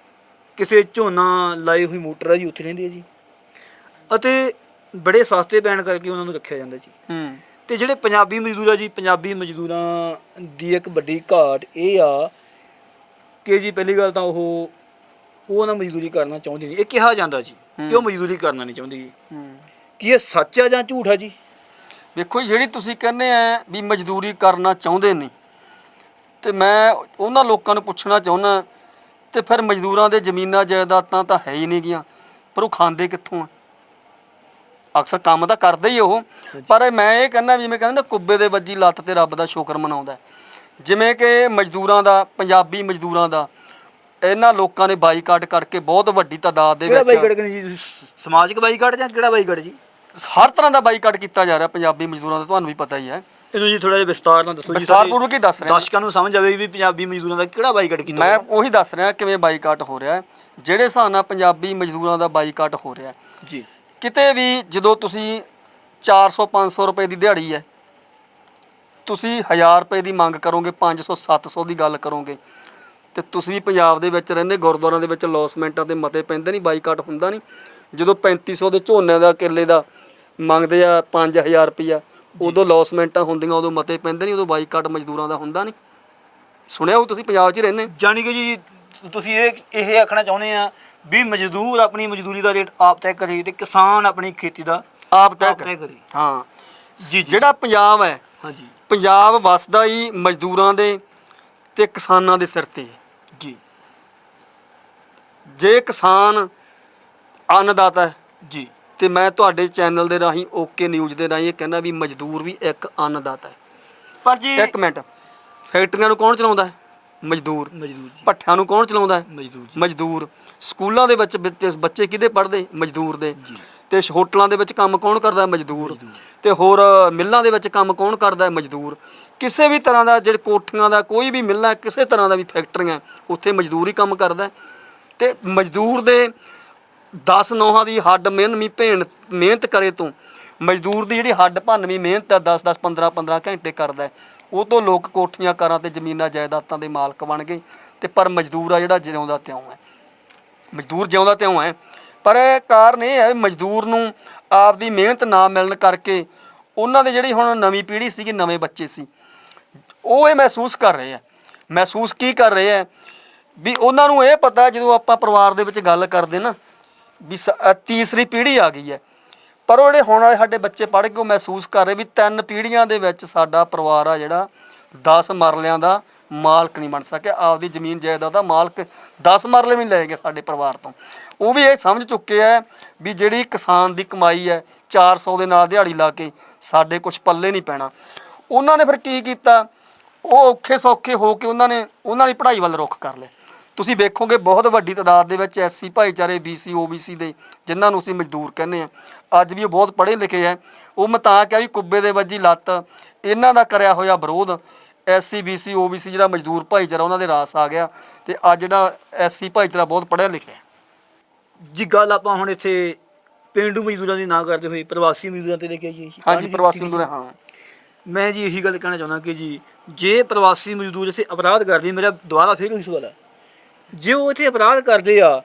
ਕਿਸੇ ਝੋਨਾ ਲਾਈ ਹੋਈ ਮੋਟਰ ਆ ਜੀ ਉੱਥੇ ਰਹਿੰਦੇ ਆ ਜੀ। ਅਤੇ ਬੜੇ ਸਸਤੇ ਪੈਣ ਕਰਕੇ ਉਹਨਾਂ ਨੂੰ ਰੱਖਿਆ ਜਾਂਦਾ ਜੀ। ਹੂੰ। ਤੇ ਜਿਹੜੇ ਪੰਜਾਬੀ ਮਜ਼ਦੂਰ ਆ ਜੀ ਪੰਜਾਬੀ ਮਜ਼ਦੂਰਾਂ ਦੀ ਇੱਕ ਵੱਡੀ ਘਾਟ ਇਹ ਆ ਕਿ ਜੀ ਪਹਿਲੀ ਗੱਲ ਤਾਂ ਉਹ ਉਹ ਨਾ ਮਜ਼ਦੂਰੀ ਕਰਨਾ ਚਾਹੁੰਦੇ ਨਹੀਂ। ਇਹ ਕਿਹਾ ਜਾਂਦਾ ਜੀ। ਕਿ ਉਹ ਮਜ਼ਦੂਰੀ ਕਰਨਾ ਨਹੀਂ ਚਾਹੁੰਦੇ ਜੀ। ਕੀ ਇਹ ਸੱਚ ਆ ਜਾਂ ਝੂਠ ਆ ਜੀ? ਵੇਖੋ ਜਿਹੜੀ ਤੁਸੀਂ ਕਹਿੰਦੇ ਆ ਵੀ ਮਜ਼ਦੂਰੀ ਕਰਨਾ ਚਾਹੁੰਦੇ ਨਹੀਂ ਤੇ ਮੈਂ ਉਹਨਾਂ ਲੋਕਾਂ ਨੂੰ ਪੁੱਛਣਾ ਚਾਹੁੰਦਾ ਤੇ ਫਿਰ ਮਜ਼ਦੂਰਾਂ ਦੇ ਜ਼ਮੀਨਾਂ ਜਾਇਦਾਦਾਂ ਤਾਂ ਹੈ ਹੀ ਨਹੀਂ ਗੀਆਂ ਪਰ ਉਹ ਖਾਂਦੇ ਕਿੱਥੋਂ ਆ? ਅਕਸਰ ਕੰਮ ਤਾਂ ਕਰਦੇ ਹੀ ਉਹ ਪਰ ਮੈਂ ਇਹ ਕਹਿੰਦਾ ਵੀ ਮੈਂ ਕਹਿੰਦਾ ਨਾ ਕੁੱਬੇ ਦੇ ਵੱਜੀ ਲੱਤ ਤੇ ਰੱਬ ਦਾ ਸ਼ੁਕਰ ਮਨਾਉਂਦਾ। ਜਿਵੇਂ ਕਿ ਮਜ਼ਦੂਰਾਂ ਦਾ ਪੰਜਾਬੀ ਮਜ਼ਦੂਰਾਂ ਦਾ ਇਹਨਾਂ ਲੋਕਾਂ ਨੇ ਬਾਈਕਾਟ ਕਰਕੇ ਬਹੁਤ ਵੱਡੀ ਤਾਦਾਦ ਦੇ ਕਿਹੜਾ ਵਿੱਚ ਬਾਈਕਾਟ ਕਰਨੀ ਜੀ ਸ- ਸਮਾਜਿਕ ਬਾਈਕਾਟ ਜਾਂ ਕਿਹੜਾ ਬਾਈਕਾਟ ਜੀ ਹਰ ਤਰ੍ਹਾਂ ਦਾ ਬਾਈਕਾਟ ਕੀਤਾ ਜਾ ਰਿਹਾ ਪੰਜਾਬੀ ਮਜ਼ਦੂਰਾਂ ਦਾ ਤੁਹਾਨੂੰ ਵੀ ਪਤਾ ਹੀ ਹੈ ਇਹਨੂੰ ਜੀ ਥੋੜਾ ਜਿਹਾ ਵਿਸਤਾਰ ਨਾਲ ਦੱਸੋ ਜੀ ਵਿਸਤਾਰਪੂਰਵਕ ਹੀ ਦੱਸ ਰਿਹਾ। ਦਰਸ਼ਕਾਂ ਨੂੰ ਸਮਝ ਆਵੇ ਵੀ ਪੰਜਾਬੀ ਮਜ਼ਦੂਰਾਂ ਦਾ ਕਿਹੜਾ ਬਾਈਕਾਟ ਕੀਤਾ ਮੈਂ। ਉਹੀ ਦੱਸ ਰਿਹਾ ਕਿਵੇਂ ਬਾਈਕਾਟ ਹੋ ਰਿਹਾ ਹੈ। ਜਿਹੜੇ ਹਿਸਾਬ ਨਾਲ ਪੰਜਾਬੀ ਮਜ਼ਦੂਰਾਂ ਦਾ ਬਾਈਕਾਟ ਹੋ ਰਿਹਾ ਹੈ। ਜੀ ਕਿਤੇ ਵੀ ਜਦੋਂ ਤੁਸੀਂ 400 500 ਰੁਪਏ ਦੀ ਦਿਹਾੜੀ ਹੈ ਤੁਸੀਂ 1000 ਰੁਪਏ ਦੀ ਮੰਗ ਕਰੋਗੇ 500 700 ਦੀ ਗੱਲ ਕਰੋਗੇ ਤੇ ਤੁਸੀਂ ਵੀ ਪੰਜਾਬ ਦੇ ਵਿੱਚ ਰਹਿੰਦੇ ਗੁਰਦੁਆਰਿਆਂ ਦੇ ਵਿੱਚ ਲੌਸਮੈਂਟਾਂ ਤੇ ਮਤੇ ਪੈਂਦੇ ਨਹੀਂ ਬਾਈਕਾਟ ਹੁੰਦਾ ਨਹੀਂ। ਜਦੋਂ 3500 ਦੇ ਝੋਨੇ ਦਾ ਕਿੱਲੇ ਦਾ ਮੰਗਦੇ ਆ 5000 ਰੁਪਇਆ ਉਦੋਂ ਲੌਸਮੈਂਟਾਂ ਹੁੰਦੀਆਂ ਉਦੋਂ ਮਤੇ ਪੈਂਦੇ ਨਹੀਂ ਉਦੋਂ ਬਾਈਕਾਟ ਮਜ਼ਦੂਰਾਂ ਦਾ ਹੁੰਦਾ ਨਹੀਂ। ਸੁਣਿਆ ਹੋ ਤੁਸੀਂ ਪੰਜਾਬ 'ਚ ਰਹਿੰਦੇ? ਜਾਣੀ ਕਿ ਜੀ ਤੁਸੀਂ ਇਹ ਇਹ ਆਖਣਾ ਚਾਹੁੰਦੇ ਆ ਵੀ ਮਜ਼ਦੂਰ ਆਪਣੀ ਮਜ਼ਦੂਰੀ ਦਾ ਰੇਟ ਆਪ ਤੈਅ ਕਰੇ ਤੇ ਕਿਸਾਨ ਆਪਣੀ ਖੇਤੀ ਦਾ ਆਪ ਤੈਅ ਕਰ- ਹਾਂ। ਜੀ ਜਿਹੜਾ ਪੰਜਾਬ ਹੈ ਹਾਂਜੀ। ਪੰਜਾਬ ਵਸਦਾ ਹੀ ਮਜ਼ਦੂਰਾਂ ਦੇ ਤੇ ਕਿਸਾਨਾਂ ਦੇ ਸਿਰ ਤੇ। ਹੈ ਜੇ ਕਿਸਾਨ ਅੰਨਦਾਤਾ ਹੈ ਜੀ ਤੇ ਮੈਂ ਤੁਹਾਡੇ ਚੈਨਲ ਦੇ ਰਾਹੀਂ ਓਕੇ ਨਿਊਜ਼ ਦੇ ਰਾਹੀਂ ਇਹ ਕਹਿੰਦਾ ਵੀ ਮਜ਼ਦੂਰ ਵੀ ਇੱਕ ਅੰਨਦਾਤਾ ਹੈ। ਪਰ ਜੀ ਇੱਕ ਮਿੰਟ ਫੈਕਟਰੀਆਂ ਨੂੰ ਕੌਣ ਚਲਾਉਂਦਾ ਹੈ? ਮਜ਼ਦੂਰ। ਮਜ਼ਦੂਰ ਜੀ। ਭੱਠਿਆਂ ਨੂੰ ਕੌਣ ਚਲਾਉਂਦਾ ਹੈ? ਮਜ਼ਦੂਰ ਜੀ। ਮਜ਼ਦੂਰ। ਸਕੂਲਾਂ ਦੇ ਵਿੱਚ ਬੱਚੇ- ਬੱਚੇ ਕਿਹਦੇ ਪੜ੍ਹਦੇ? ਮਜ਼ਦੂਰ ਦੇ। ਜੀ। ਤੇ ਹੋਟਲਾਂ ਦੇ ਵਿੱਚ ਕੰਮ ਕੌਣ ਕਰਦਾ ਹੈ? ਮਜ਼ਦੂਰ। ਤੇ ਹੋਰ ਮਿੱਲਾਂ ਦੇ ਵਿੱਚ ਕੰਮ ਕੌਣ ਕਰਦਾ ਹੈ? ਮਜ਼ਦੂਰ। ਕਿਸੇ ਵੀ ਤਰ੍ਹਾਂ ਦਾ ਜਿਹੜੇ ਕੋਠੀਆਂ ਦਾ ਕੋਈ ਵੀ ਮਿੱਲਾਂ ਕਿਸੇ ਤਰ੍ਹਾਂ ਦਾ ਵੀ ਫੈਕਟਰੀਆਂ ਉੱਥੇ ਮਜ਼ਦੂਰ ਹੀ ਕੰਮ ਕਰਦਾ ਹੈ। ਤੇ ਮਜ਼ਦੂਰ ਦੇ 10 ਨੌਹਾਂ ਦੀ ਹੱਡ ਮਿਹਨਮੀ ਭੇਣ, ਮਿਹਨਤ ਕਰੇ ਤੋਂ। ਮਜ਼ਦੂਰ ਦੀ ਜਿਹੜੀ ਹੱਡ ਭੰਨਵੀਂ ਮਿਹਨਤ ਹੈ 10 10 15 15 ਘੰਟੇ ਕਰਦਾ ਉਹ ਤੋਂ ਲੋਕ ਕੋਠੀਆਂ, ਕਾਰਾਂ ਤੇ ਜ਼ਮੀਨਾਂ, ਜਾਇਦਾਦਾਂ ਦੇ ਮਾਲਕ ਬਣ ਗਏ। ਤੇ ਪਰ ਮਜ਼ਦੂਰ ਆ ਜਿਹੜਾ ਜਿਉਂਦਾ ਤਿਉਂ ਹੈ। ਮਜ਼ਦੂਰ ਜਿਉਂਦਾ ਤਿਉਂ ਹੈ। ਪਰ ਕਾਰਨ ਇਹ ਹੈ ਵੀ ਮਜ਼ਦੂਰ ਨੂੰ ਆਪਦੀ ਮਿਹਨਤ ਨਾ ਮਿਲਣ ਕਰਕੇ ਉਹਨਾਂ ਦੇ ਜਿਹੜੀ ਹੁਣ ਨਵੀਂ ਪੀੜ੍ਹੀ ਸੀਗੀ, ਨਵੇਂ ਬੱਚੇ ਸੀ, ਉਹ ਇਹ ਮਹਿਸੂਸ ਕਰ ਰਹੇ ਆ ਮਹਿਸੂਸ ਕੀ ਕਰ ਰਹੇ ਆ ਵੀ ਉਹਨਾਂ ਨੂੰ ਇਹ ਪਤਾ ਜਦੋਂ ਆਪਾਂ ਪਰਿਵਾਰ ਦੇ ਵਿੱਚ ਗੱਲ ਕਰਦੇ ਨਾ, ਵੀ ਸ- ਤੀਸਰੀ ਪੀੜ੍ਹੀ ਆ ਗਈ ਹੈ। ਪਰ ਉਹ ਜਿਹੜੇ ਹੁਣ ਵਾਲੇ ਸਾਡੇ ਬੱਚੇ ਪੜ੍ਹ ਕੇ ਉਹ ਮਹਿਸੂਸ ਕਰ ਰਹੇ ਵੀ ਤਿੰਨ ਪੀੜ੍ਹੀਆਂ ਦੇ ਵਿੱਚ ਸਾਡਾ ਪਰਿਵਾਰ ਆ ਜਿਹੜਾ 10 ਮਰਲਿਆਂ ਦਾ ਮਾਲਕ ਨਹੀਂ ਬਣ ਸਕਿਆ। ਆਪਦੀ ਜ਼ਮੀਨ ਜਾਇਦਾਦ ਦਾ ਮਾਲਕ 10 ਮਰਲੇ ਵੀ ਨਹੀਂ ਲੈ ਗਏ ਸਾਡੇ ਪਰਿਵਾਰ ਤੋਂ। ਉਹ ਵੀ ਇਹ ਸਮਝ ਚੁੱਕੇ ਆ ਵੀ ਜਿਹੜੀ ਕਿਸਾਨ ਦੀ ਕਮਾਈ ਹੈ 400 ਦੇ ਨਾਲ ਦਿਹਾੜੀ ਲਾ ਕੇ ਸਾਡੇ ਕੁਝ ਪੱਲੇ ਨਹੀਂ ਪੈਣਾ। ਉਹਨਾਂ ਨੇ ਫਿਰ ਕੀ ਕੀਤਾ? ਉਹ ਔਖੇ ਸੌਖੇ ਹੋ ਕੇ ਉਹਨਾਂ ਨੇ, ਉਹਨਾਂ ਦੀ ਪੜ੍ਹਾਈ ਵੱਲ ਰੁਖ ਕਰ ਲਿਆ ਤੁਸੀਂ ਵੇਖੋਗੇ ਬਹੁਤ ਵੱਡੀ ਤਾਦਾਦ ਦੇ ਵਿੱਚ ਐਸਸੀ ਭਾਈਚਾਰੇ ਬੀਸੀ ਓਬੀਸੀ ਦੇ ਜਿਨ੍ਹਾਂ ਨੂੰ ਅਸੀਂ ਮਜ਼ਦੂਰ ਕਹਿੰਦੇ ਆ ਅੱਜ ਵੀ ਉਹ ਬਹੁਤ ਪੜ੍ਹੇ ਲਿਖੇ ਆ ਉਹ ਮੈਂ ਤਾਂ ਕਿਹਾ ਵੀ ਕੁੱਬੇ ਦੇ ਵੱਜੀ ਲੱਤ ਇਹਨਾਂ ਦਾ ਕਰਿਆ ਹੋਇਆ ਵਿਰੋਧ ਐਸਸੀ ਬੀਸੀ ਓਬੀਸੀ ਜਿਹੜਾ ਮਜ਼ਦੂਰ ਭਾਈਚਾਰਾ ਉਹਨਾਂ ਦੇ ਰਾਸ ਆ ਗਿਆ ਤੇ ਅੱਜ ਜਿਹੜਾ ਐਸਸੀ ਭਾਈਚਾਰਾ ਬਹੁਤ ਪੜ੍ਹਿਆ ਲਿਖਿਆ ਜੀ ਗੱਲ ਆਪਾਂ ਹੁਣ ਇੱਥੇ ਪਿੰਡੂ ਮਜ਼ਦੂਰਾਂ ਦੀ ਨਾ ਕਰਦੇ ਹੋਏ ਪ੍ਰਵਾਸੀ ਮਜ਼ਦੂਰਾਂ ਤੇ ਲੈ ਕੇ ਆਈਏ ਜੀ। ਹਾਂਜੀ ਪ੍ਰਵਾਸੀ ਮਜ਼ਦੂਰ ਹਾਂ। ਮੈਂ ਜੀ ਇਹੀ ਗੱਲ ਕਹਿਣਾ ਚਾਹੁੰਦਾ ਕਿ ਜੀ ਜੇ ਪ੍ਰਵਾਸੀ ਮਜ਼ਦੂਰ ਇੱਥੇ ਅਪਰਾਧ ਕਰਦੇ ਮੇਰਾ ਦੁਬਾਰਾ ਫਿਰ ਉਹੀ ਸਵਾਲ ਹੈ? ਜੇ ਉਹ ਇੱਥੇ ਅਪਰਾਧ ਕਰਦੇ ਆ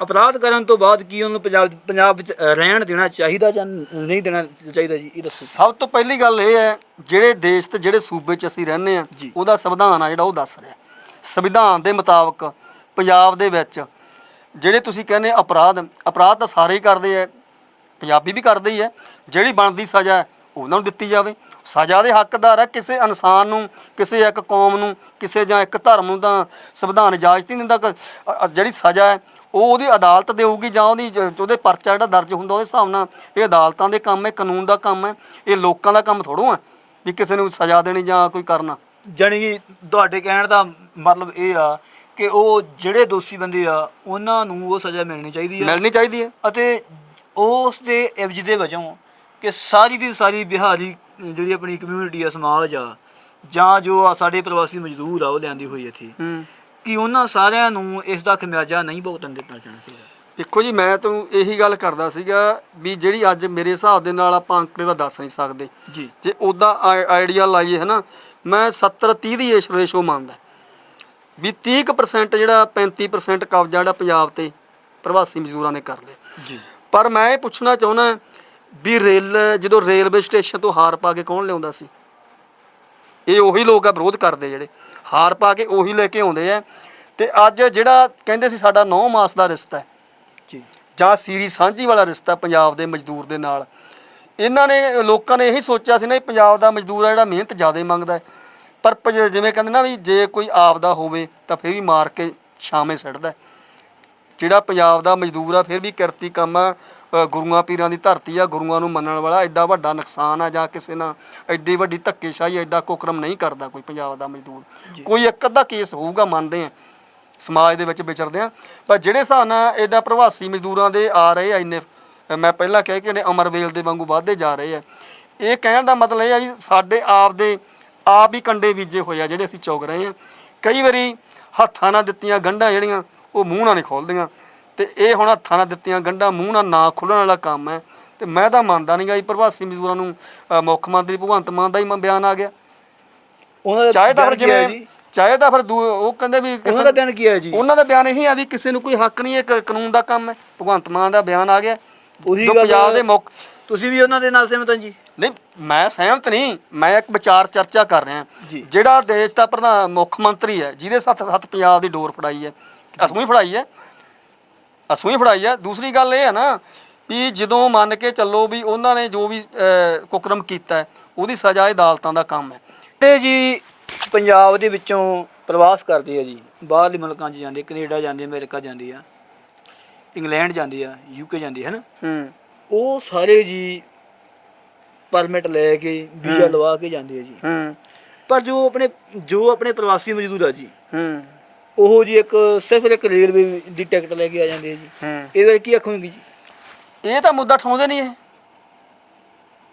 ਅਪਰਾਧ ਕਰਨ ਤੋਂ ਬਾਅਦ ਕੀ ਉਹਨੂੰ ਪੰਜਾਬ ਪੰਜਾਬ ਵਿੱਚ ਰਹਿਣ ਦੇਣਾ ਚਾਹੀਦਾ ਜਾਂ ਨਹੀਂ ਦੇਣਾ ਚਾਹੀਦਾ ਜੀ ਇਹ ਦੱਸੋ ਸਭ ਤੋਂ ਪਹਿਲੀ ਗੱਲ ਇਹ ਹੈ ਜਿਹੜੇ ਦੇਸ਼ ਤੇ ਜਿਹੜੇ ਸੂਬੇ 'ਚ ਅਸੀਂ ਰਹਿੰਦੇ ਆ। ਉਹਦਾ ਸੰਵਿਧਾਨ ਆ ਜਿਹੜਾ ਉਹ ਦੱਸ ਰਿਹਾ ਸੰਵਿਧਾਨ ਦੇ ਮੁਤਾਬਕ ਪੰਜਾਬ ਦੇ ਵਿੱਚ ਜਿਹੜੇ ਤੁਸੀਂ ਕਹਿੰਦੇ ਅਪਰਾਧ ਅਪਰਾਧ ਤਾਂ ਸਾਰੇ ਹੀ ਕਰਦੇ ਆ ਪੰਜਾਬੀ ਵੀ ਕਰਦੇ ਹੀ ਹੈ ਜਿਹੜੀ ਬਣਦੀ ਸਜ਼ਾ ਹੈ, ਉਹਨਾਂ ਨੂੰ ਦਿੱਤੀ ਜਾਵੇ। ਸਜ਼ਾ ਦੇ ਹੱਕਦਾਰ ਹੈ ਕਿਸੇ ਇਨਸਾਨ ਨੂੰ ਕਿਸੇ ਇੱਕ ਕੌਮ ਨੂੰ ਕਿਸੇ ਜਾਂ ਇੱਕ ਧਰਮ ਨੂੰ ਤਾਂ ਸੰਵਿਧਾਨ ਇਜਾਜ਼ਤ ਹੀ ਨਹੀਂ ਦਿੰਦਾ। ਕਿ ਅ- ਅ- ਜਿਹੜੀ ਸਜ਼ਾ ਹੈ ਉਹ ਉਹਦੀ ਅਦਾਲਤ ਦੇਊਗੀ ਜਾਂ ਉਹਦੀ ਜ- ਉਹਦੇ ਪਰਚਾ ਜਿਹੜਾ ਦਰਜ ਹੁੰਦਾ ਉਹਦੇ ਹਿਸਾਬ ਨਾਲ। ਇਹ ਅਦਾਲਤਾਂ ਦੇ ਕੰਮ ਹੈ ਕਾਨੂੰਨ ਦਾ ਕੰਮ ਹੈ ਇਹ ਲੋਕਾਂ ਦਾ ਕੰਮ ਥੋੜੋ ਹੈ ਵੀ ਕਿਸੇ ਨੂੰ ਸਜ਼ਾ ਦੇਣੀ ਜਾਂ ਕੋਈ ਕਰਨਾ। ਜਾਣੀ ਕਿ ਤੁਹਾਡੇ ਕਹਿਣ ਦਾ ਮਤਲਬ ਇਹ ਆ ਕਿ ਉਹ ਜਿਹੜੇ ਦੋਸ਼ੀ ਬੰਦੇ ਆ ਉਹਨਾਂ ਨੂੰ ਉਹ ਸਜ਼ਾ ਮਿਲਣੀ ਚਾਹੀਦੀ ਆ। ਮਿਲਣੀ ਚਾਹੀਦੀ ਹੈ। ਅਤੇ ਉਸ ਦੇ ਇਵਜ ਦੇ ਵਜੋਂ ਕਿ ਸਾਰੀ ਦੀ ਸਾਰੀ ਬਿਹਾਰੀ ਜਿਹੜੀ ਆਪਣੀ ਕਮਿਊਨਿਟੀ ਆ ਸਮਾਜ ਆ ਜਾਂ ਜੋ ਆ ਸਾਡੇ ਪ੍ਰਵਾਸੀ ਮਜ਼ਦੂਰ ਆ ਉਹ ਲਿਆਂਦੀ ਹੋਈ ਇੱਥੇ। ਹੂੰ। ਕਿ ਉਹਨਾਂ ਸਾਰਿਆਂ ਨੂੰ ਇਸ ਦਾ ਖਮਿਆਜਾ ਨਹੀਂ ਭੁਗਤਣ ਦਿੱਤਾ ਜਾਣਾ ਚਾਹੀਦਾ। ਦੇਖੋ ਜੀ ਮੈਂ ਤਾਂ ਇਹੀ ਗੱਲ ਕਰਦਾ ਸੀਗਾ ਵੀ ਜਿਹੜੀ ਅੱਜ ਮੇਰੇ ਹਿਸਾਬ ਦੇ ਨਾਲ ਆਪਾਂ ਅੰਕੜੇ ਦਾ ਦੱਸ ਨਹੀਂ ਸਕਦੇ। ਜੀ। ਜੇ ਉਦਾਂ ਆਈਡੀਆ ਲਾਈਏ ਹੈ ਨਾ ਮੈਂ 70 30 ਦੀ ਇਸ ਰੇਸ਼ੋ ਮੰਨਦਾ। ਵੀ 30% ਜਿਹੜਾ 35% ਕਬਜ਼ਾ ਜਿਹੜਾ ਪੰਜਾਬ ਤੇ ਪ੍ਰਵਾਸੀ ਮਜ਼ਦੂਰਾਂ ਨੇ ਕਰ ਲਿਆ। ਜੀ। ਪਰ ਮੈਂ ਇਹ ਪੁੱਛਣਾ ਚਾਹੁੰਦਾ ਵੀ ਰੇਲ ਜਦੋਂ ਰੇਲਵੇ ਸਟੇਸ਼ਨ ਤੋਂ ਹਾਰ ਪਾ ਕੇ ਕੌਣ ਲਿਆਉਂਦਾ ਸੀ? ਇਹ ਉਹੀ ਲੋਕ ਆ ਵਿਰੋਧ ਕਰਦੇ ਜਿਹੜੇ। ਹਾਰ ਪਾ ਕੇ ਉਹੀ ਲੈ ਕੇ ਆਉਂਦੇ ਆ। ਤੇ ਅੱਜ ਜਿਹੜਾ ਕਹਿੰਦੇ ਸੀ ਸਾਡਾ 9 ਮਾਸ ਦਾ ਰਿਸ਼ਤਾ ਹੈ ਜੀ। ਜਾਂ ਸੀਰੀ ਸਾਂਝੀ ਵਾਲਾ ਰਿਸ਼ਤਾ ਪੰਜਾਬ ਦੇ ਮਜ਼ਦੂਰ ਦੇ ਨਾਲ ਇਹਨਾਂ ਨੇ ਲੋਕਾਂ ਨੇ ਇਹੀ ਸੋਚਿਆ ਸੀ ਨਾ ਇਹ ਪੰਜਾਬ ਦਾ ਮਜ਼ਦੂਰ ਆ ਜਿਹੜਾ ਮਿਹਨਤ ਜ਼ਿਆਦਾ ਮੰਗਦਾ ਹੈ। ਪਰ ਪ- ਜਿਵੇਂ ਕਹਿੰਦੇ ਨਾ ਵੀ ਜੇ ਕੋਈ ਆਪਦਾ ਹੋਵੇ ਤਾਂ ਫਿਰ ਵੀ ਮਾਰ ਕੇ ਛਾਵੇਂ ਸੜਦਾ। ਜਿਹੜਾ ਪੰਜਾਬ ਦਾ ਮਜ਼ਦੂਰ ਆ ਫਿਰ ਵੀ ਕਿਰਤੀ ਕੰਮ ਆ ਅ, ਗੁਰੂਆਂ ਪੀਰਾਂ ਦੀ ਧਰਤੀ ਆ ਗੁਰੂਆਂ ਨੂੰ ਮੰਨਣ ਵਾਲਾ ਐਡਾ ਵੱਡਾ ਨੁਕਸਾਨ ਆ ਜਾਂ ਕਿਸੇ ਨਾਲ ਐਡੀ ਵੱਡੀ ਧੱਕੇਸ਼ਾਹੀ ਐਡਾ ਕੁਕਰਮ ਨਹੀਂ ਕਰਦਾ ਕੋਈ ਪੰਜਾਬ ਦਾ ਮਜ਼ਦੂਰ। ਕੋਈ ਇੱਕ ਅੱਧਾ ਕੇਸ ਹੋਊਗਾ ਮੰਨਦੇ ਆ। ਸਮਾਜ ਦੇ ਵਿੱਚ ਵਿਚਰਦੇ ਆ। ਪਰ ਜਿਹੜੇ ਹਿਸਾਬ ਨਾਲ ਐਡਾ ਪ੍ਰਵਾਸੀ ਮਜ਼ਦੂਰਾਂ ਦੇ ਆ ਰਹੇ ਆ ਇੰਨੇ ਮੈਂ ਪਹਿਲਾਂ ਕਹਿ ਕੇ ਨੇ ਅਮਰਵੇਲ ਦੇ ਵਾਂਗੂ ਵੱਧਦੇ ਜਾ ਰਹੇ ਆ। ਇਹ ਕਹਿਣ ਦਾ ਮਤਲਬ ਇਹ ਆ ਵੀ ਸਾਡੇ ਆਪ ਦੇ ਆਪ ਹੀ ਕੰਡੇ ਬੀਜੇ ਹੋਏ ਆ ਜਿਹੜੇ ਅਸੀਂ ਚੁਗ ਰਹੇ ਆ। ਕਈ ਵਾਰੀ ਹੱਥਾਂ ਨਾਲ ਦਿੱਤੀਆਂ ਗੰਢਾਂ ਜਿਹੜੀਆਂ ਉਹ ਮੂੰਹ ਨਾਲ ਨਹੀਂ ਖੋਲਦੀਆਂ ਤੇ ਇਹ ਹੁਣ ਹੱਥਾਂ ਨਾਲ ਦਿੱਤੀਆਂ ਗੰਢਾਂ ਮੂੰਹ ਨਾਲ ਨਾ ਖੁੱਲਣ ਵਾਲਾ ਕੰਮ ਹੈ। ਤੇ ਮੈਂ ਤਾਂ ਮੰਨਦਾ ਨਹੀਂਗਾ ਜੀ ਪ੍ਰਵਾਸੀ ਮਜ਼ਦੂਰਾਂ ਨੂੰ ਅ, ਮੁੱਖ ਮੰਤਰੀ ਭਗਵੰਤ ਮਾਨ ਦਾ ਹੀ ਮ- ਬਿਆਨ ਆ ਗਿਆ। ਉਹਨਾਂ ਦਾ ਚਾਹੇ ਤਾਂ ਫਿਰ ਬਿਆਨ ਕੀ ਹੈ ਜਿਵੇਂ ਜੀ? ਚਾਹੇ ਤਾਂ ਫਿਰ ਦੂ- ਉਹ ਕਹਿੰਦੇ ਵੀ ਕਿਸੇ- ਉਹਨਾਂ ਦਾ ਬਿਆਨ ਕੀ ਹੈ ਜੀ? ਉਹਨਾਂ ਦਾ ਬਿਆਨ ਇਹੀ ਆ ਵੀ ਕਿਸੇ ਨੂੰ ਕੋਈ ਹੱਕ ਨਹੀਂ ਇਹ ਕ- ਕਾਨੂੰਨ ਦਾ ਕੰਮ ਹੈ। ਭਗਵੰਤ ਮਾਨ ਦਾ ਬਿਆਨ ਆ ਗਿਆ। ਉਹੀ ਜੋ ਗੱਲ- ਪੰਜਾਬ ਦੇ ਮੁੱਖ ਤੁਸੀਂ ਵੀ ਉਹਨਾਂ ਦੇ ਨਾਲ ਸਹਿਮਤ ਹੋ ਜੀ? ਨਹੀਂ ਮੈਂ ਸਹਿਮਤ ਨਹੀਂ। ਮੈਂ ਇੱਕ ਵਿਚਾਰ ਚਰਚਾ ਕਰ ਰਿਹਾ। ਜੀ। ਜਿਹੜਾ ਦੇਸ਼ ਦਾ ਪ੍ਰਧਾਨ ਮੁੱਖ ਮੰਤਰੀ ਹੈ ਜਿਹਦੇ ਸੱਤ ਹੱਥ ਪੰਜਾਬ ਦੀ ਡੋਰ ਫੜਾਈ ਹੈ। ਅਸੂੰ ਹੀ ਫੜਾਈ ਹੈ। ਅਸੂੰ ਹੀ ਫੜਾਈ ਹੈ ਦੂਸਰੀ ਗੱਲ ਇਹ ਹੈ ਨਾ ਵੀ ਜਦੋਂ ਮੰਨ ਕੇ ਚੱਲੋ ਵੀ ਉਹਨਾਂ ਨੇ ਜੋ ਵੀ ਅਹ, ਕੁਕਰਮ ਕੀਤਾ ਹੈ ਉਹਦੀ ਸਜ਼ਾ ਅਦਾਲਤਾਂ ਦਾ ਕੰਮ ਹੈ। ਤੇ ਜੀ ਪੰਜਾਬ ਦੇ ਵਿੱਚੋਂ ਪ੍ਰਵਾਸ ਕਰਦੇ ਆ ਜੀ। ਬਾਹਰਲੇ ਮੁਲਕਾਂ 'ਚ ਜਾਂਦੇ ਕੈਨੇਡਾ ਜਾਂਦੇ ਅਮਰੀਕਾ ਜਾਂਦੇ ਆ ਇੰਗਲੈਂਡ ਜਾਂਦੇ ਆ ਯੂਕੇ ਜਾਂਦੇ ਹਨ? ਹੂੰ। ਉਹ ਸਾਰੇ ਜੀ ਪਰਮਿਟ ਲੈ ਕੇ ਵੀਜ਼ਾ ਲਵਾ ਕੇ ਜਾਂਦੇ ਆ ਜੀ। ਹੂੰ। ਪਰ ਜੋ ਆਪਣੇ ਜੋ ਆਪਣੇ ਪ੍ਰਵਾਸੀ ਮਜ਼ਦੂਰ ਆ ਜੀ ਹੂੰ। ਉਹ ਜੀ ਇੱਕ ਸਿਰਫ ਇੱਕ ਰੇਲਵੇ ਦੀ ਟਿਕਟ ਲੈ ਕੇ ਆ ਜਾਂਦੇ ਆ ਜੀ। ਹੂੰ। ਇਹਦੇ ਕੀ ਆਖੋਗੇ ਜੀ? ਇਹ ਤਾਂ ਮੁੱਦਾ ਠਾਉਂਦੇ ਨਹੀਂ ਇਹ।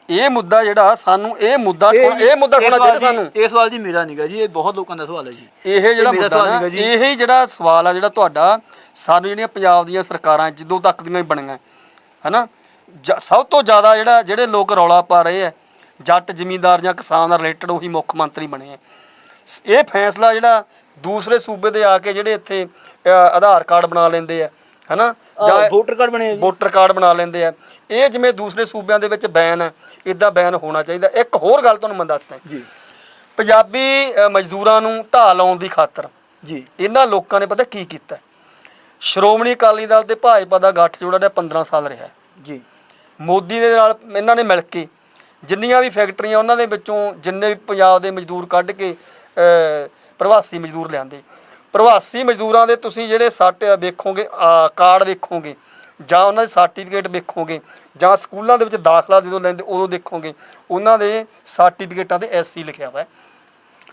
ਇਹ ਮੁੱਦਾ ਜਿਹੜਾ ਸਾਨੂੰ ਇਹ ਮੁੱਦਾ ਇਹ ਮੁੱਦਾ ਠਾਉਣਾ ਸਵਾਲ ਚਾਹੀਦਾ ਸਾਨੂੰ। ਇਹ ਸਵਾਲ ਜੀ ਮੇਰਾ ਨਹੀਂਗਾ ਜੀ ਇਹ ਬਹੁਤ ਲੋਕਾਂ ਦਾ ਸਵਾਲ ਹੈ ਜੀ। ਇਹ ਜਿਹੜਾ ਮੇਰਾ ਮੁੱਦਾ ਸਵਾਲ ਨਾ ਜੀ। ਇਹ ਹੀ ਜਿਹੜਾ ਸਵਾਲ ਆ ਜਿਹੜਾ ਤੁਹਾਡਾ ਸਾਨੂੰ ਜਿਹੜੀਆਂ ਪੰਜਾਬ ਦੀਆਂ ਸਰਕਾਰਾਂ ਜਦੋਂ ਤੱਕ ਦੀਆਂ ਹੀ ਬਣੀਆਂ। ਹਨਾ? ਜ- ਸਭ ਤੋਂ ਜ਼ਿਆਦਾ ਜਿਹੜਾ ਜਿਹੜੇ ਲੋਕ ਰੌਲਾ ਪਾ ਰਹੇ ਆ ਜੱਟ ਜ਼ਿਮੀਂਦਾਰ ਜਾਂ ਕਿਸਾਨ ਨਾਲ ਰਿਲੇਟਡ ਉਹੀ ਮੁੱਖ ਮੰਤਰੀ ਬਣੇ ਆ। ਇਹ ਫੈਸਲਾ ਜਿਹੜਾ ਦੂਸਰੇ ਸੂਬੇ ਦੇ ਆ ਕੇ ਜਿਹੜੇ ਇੱਥੇ ਆਧਾਰ ਕਾਰਡ ਬਣਾ ਲੈਂਦੇ ਆ ਹਨਾ? ਆਹ, ਵੋਟਰ ਕਾਰਡ ਬਣੇ ਜੀ। ਵੋਟਰ ਕਾਰਡ ਬਣਾ ਲੈਂਦੇ ਆ। ਇਹ ਜਿਵੇਂ ਦੂਸਰੇ ਸੂਬਿਆਂ ਦੇ ਵਿੱਚ ਬੈਨ ਹੈ ਇਦਾਂ ਬੈਨ ਹੋਣਾ ਚਾਹੀਦਾ। ਇੱਕ ਹੋਰ ਗੱਲ ਤੁਹਾਨੂੰ ਮੈਂ ਦੱਸਦਾ। ਜੀ। ਪੰਜਾਬੀ ਮਜ਼ਦੂਰਾਂ ਨੂੰ ਢਾਹ ਲਾਉਣ ਦੀ ਖਾਤਰ ਜੀ। ਇਹਨਾਂ ਲੋਕਾਂ ਨੇ ਪਤਾ ਕੀ ਕੀਤਾ? ਸ਼੍ਰੋਮਣੀ ਅਕਾਲੀ ਦਲ ਤੇ ਭਾਜਪਾ ਦਾ ਗੱਠ ਜੋੜਾ ਜਿਹੜਾ 15 ਸਾਲ ਰਿਹਾ। ਜੀ। ਮੋਦੀ ਦੇ ਨਾਲ ਇਹਨਾਂ ਨੇ ਮਿਲ ਕੇ ਜਿੰਨੀਆਂ ਵੀ ਫੈਕਟਰੀਆਂ ਉਹਨਾਂ ਦੇ ਵਿੱਚੋਂ ਜਿੰਨੇ ਵੀ ਪੰਜਾਬ ਦੇ ਮਜ਼ਦੂਰ ਕੱਢ ਕੇ ਪ੍ਰਵਾਸੀ ਮਜ਼ਦੂਰ ਲਿਆਂਦੇ। ਪ੍ਰਵਾਸੀ ਮਜ਼ਦੂਰਾਂ ਦੇ ਤੁਸੀਂ ਜਿਹੜੇ ਸੱਟ ਵੇਖੋਗੇ ਆ, ਕਾਰਡ ਵੇਖੋਗੇ ਜਾਂ ਉਹਨਾਂ ਦੇ ਸਰਟੀਫਿਕੇਟ ਵੇਖੋਗੇ ਜਾਂ ਸਕੂਲਾਂ ਦੇ ਵਿੱਚ ਦਾਖਲਾ ਜਦੋਂ ਲੈਂਦੇ ਉਦੋਂ ਦੇਖੋਗੇ ਉਹਨਾਂ ਦੇ ਸਰਟੀਫਿਕੇਟਾਂ ਤੇ ਐਸਸੀ ਲਿਖਿਆ ਹੋਇਆ ਹੈ।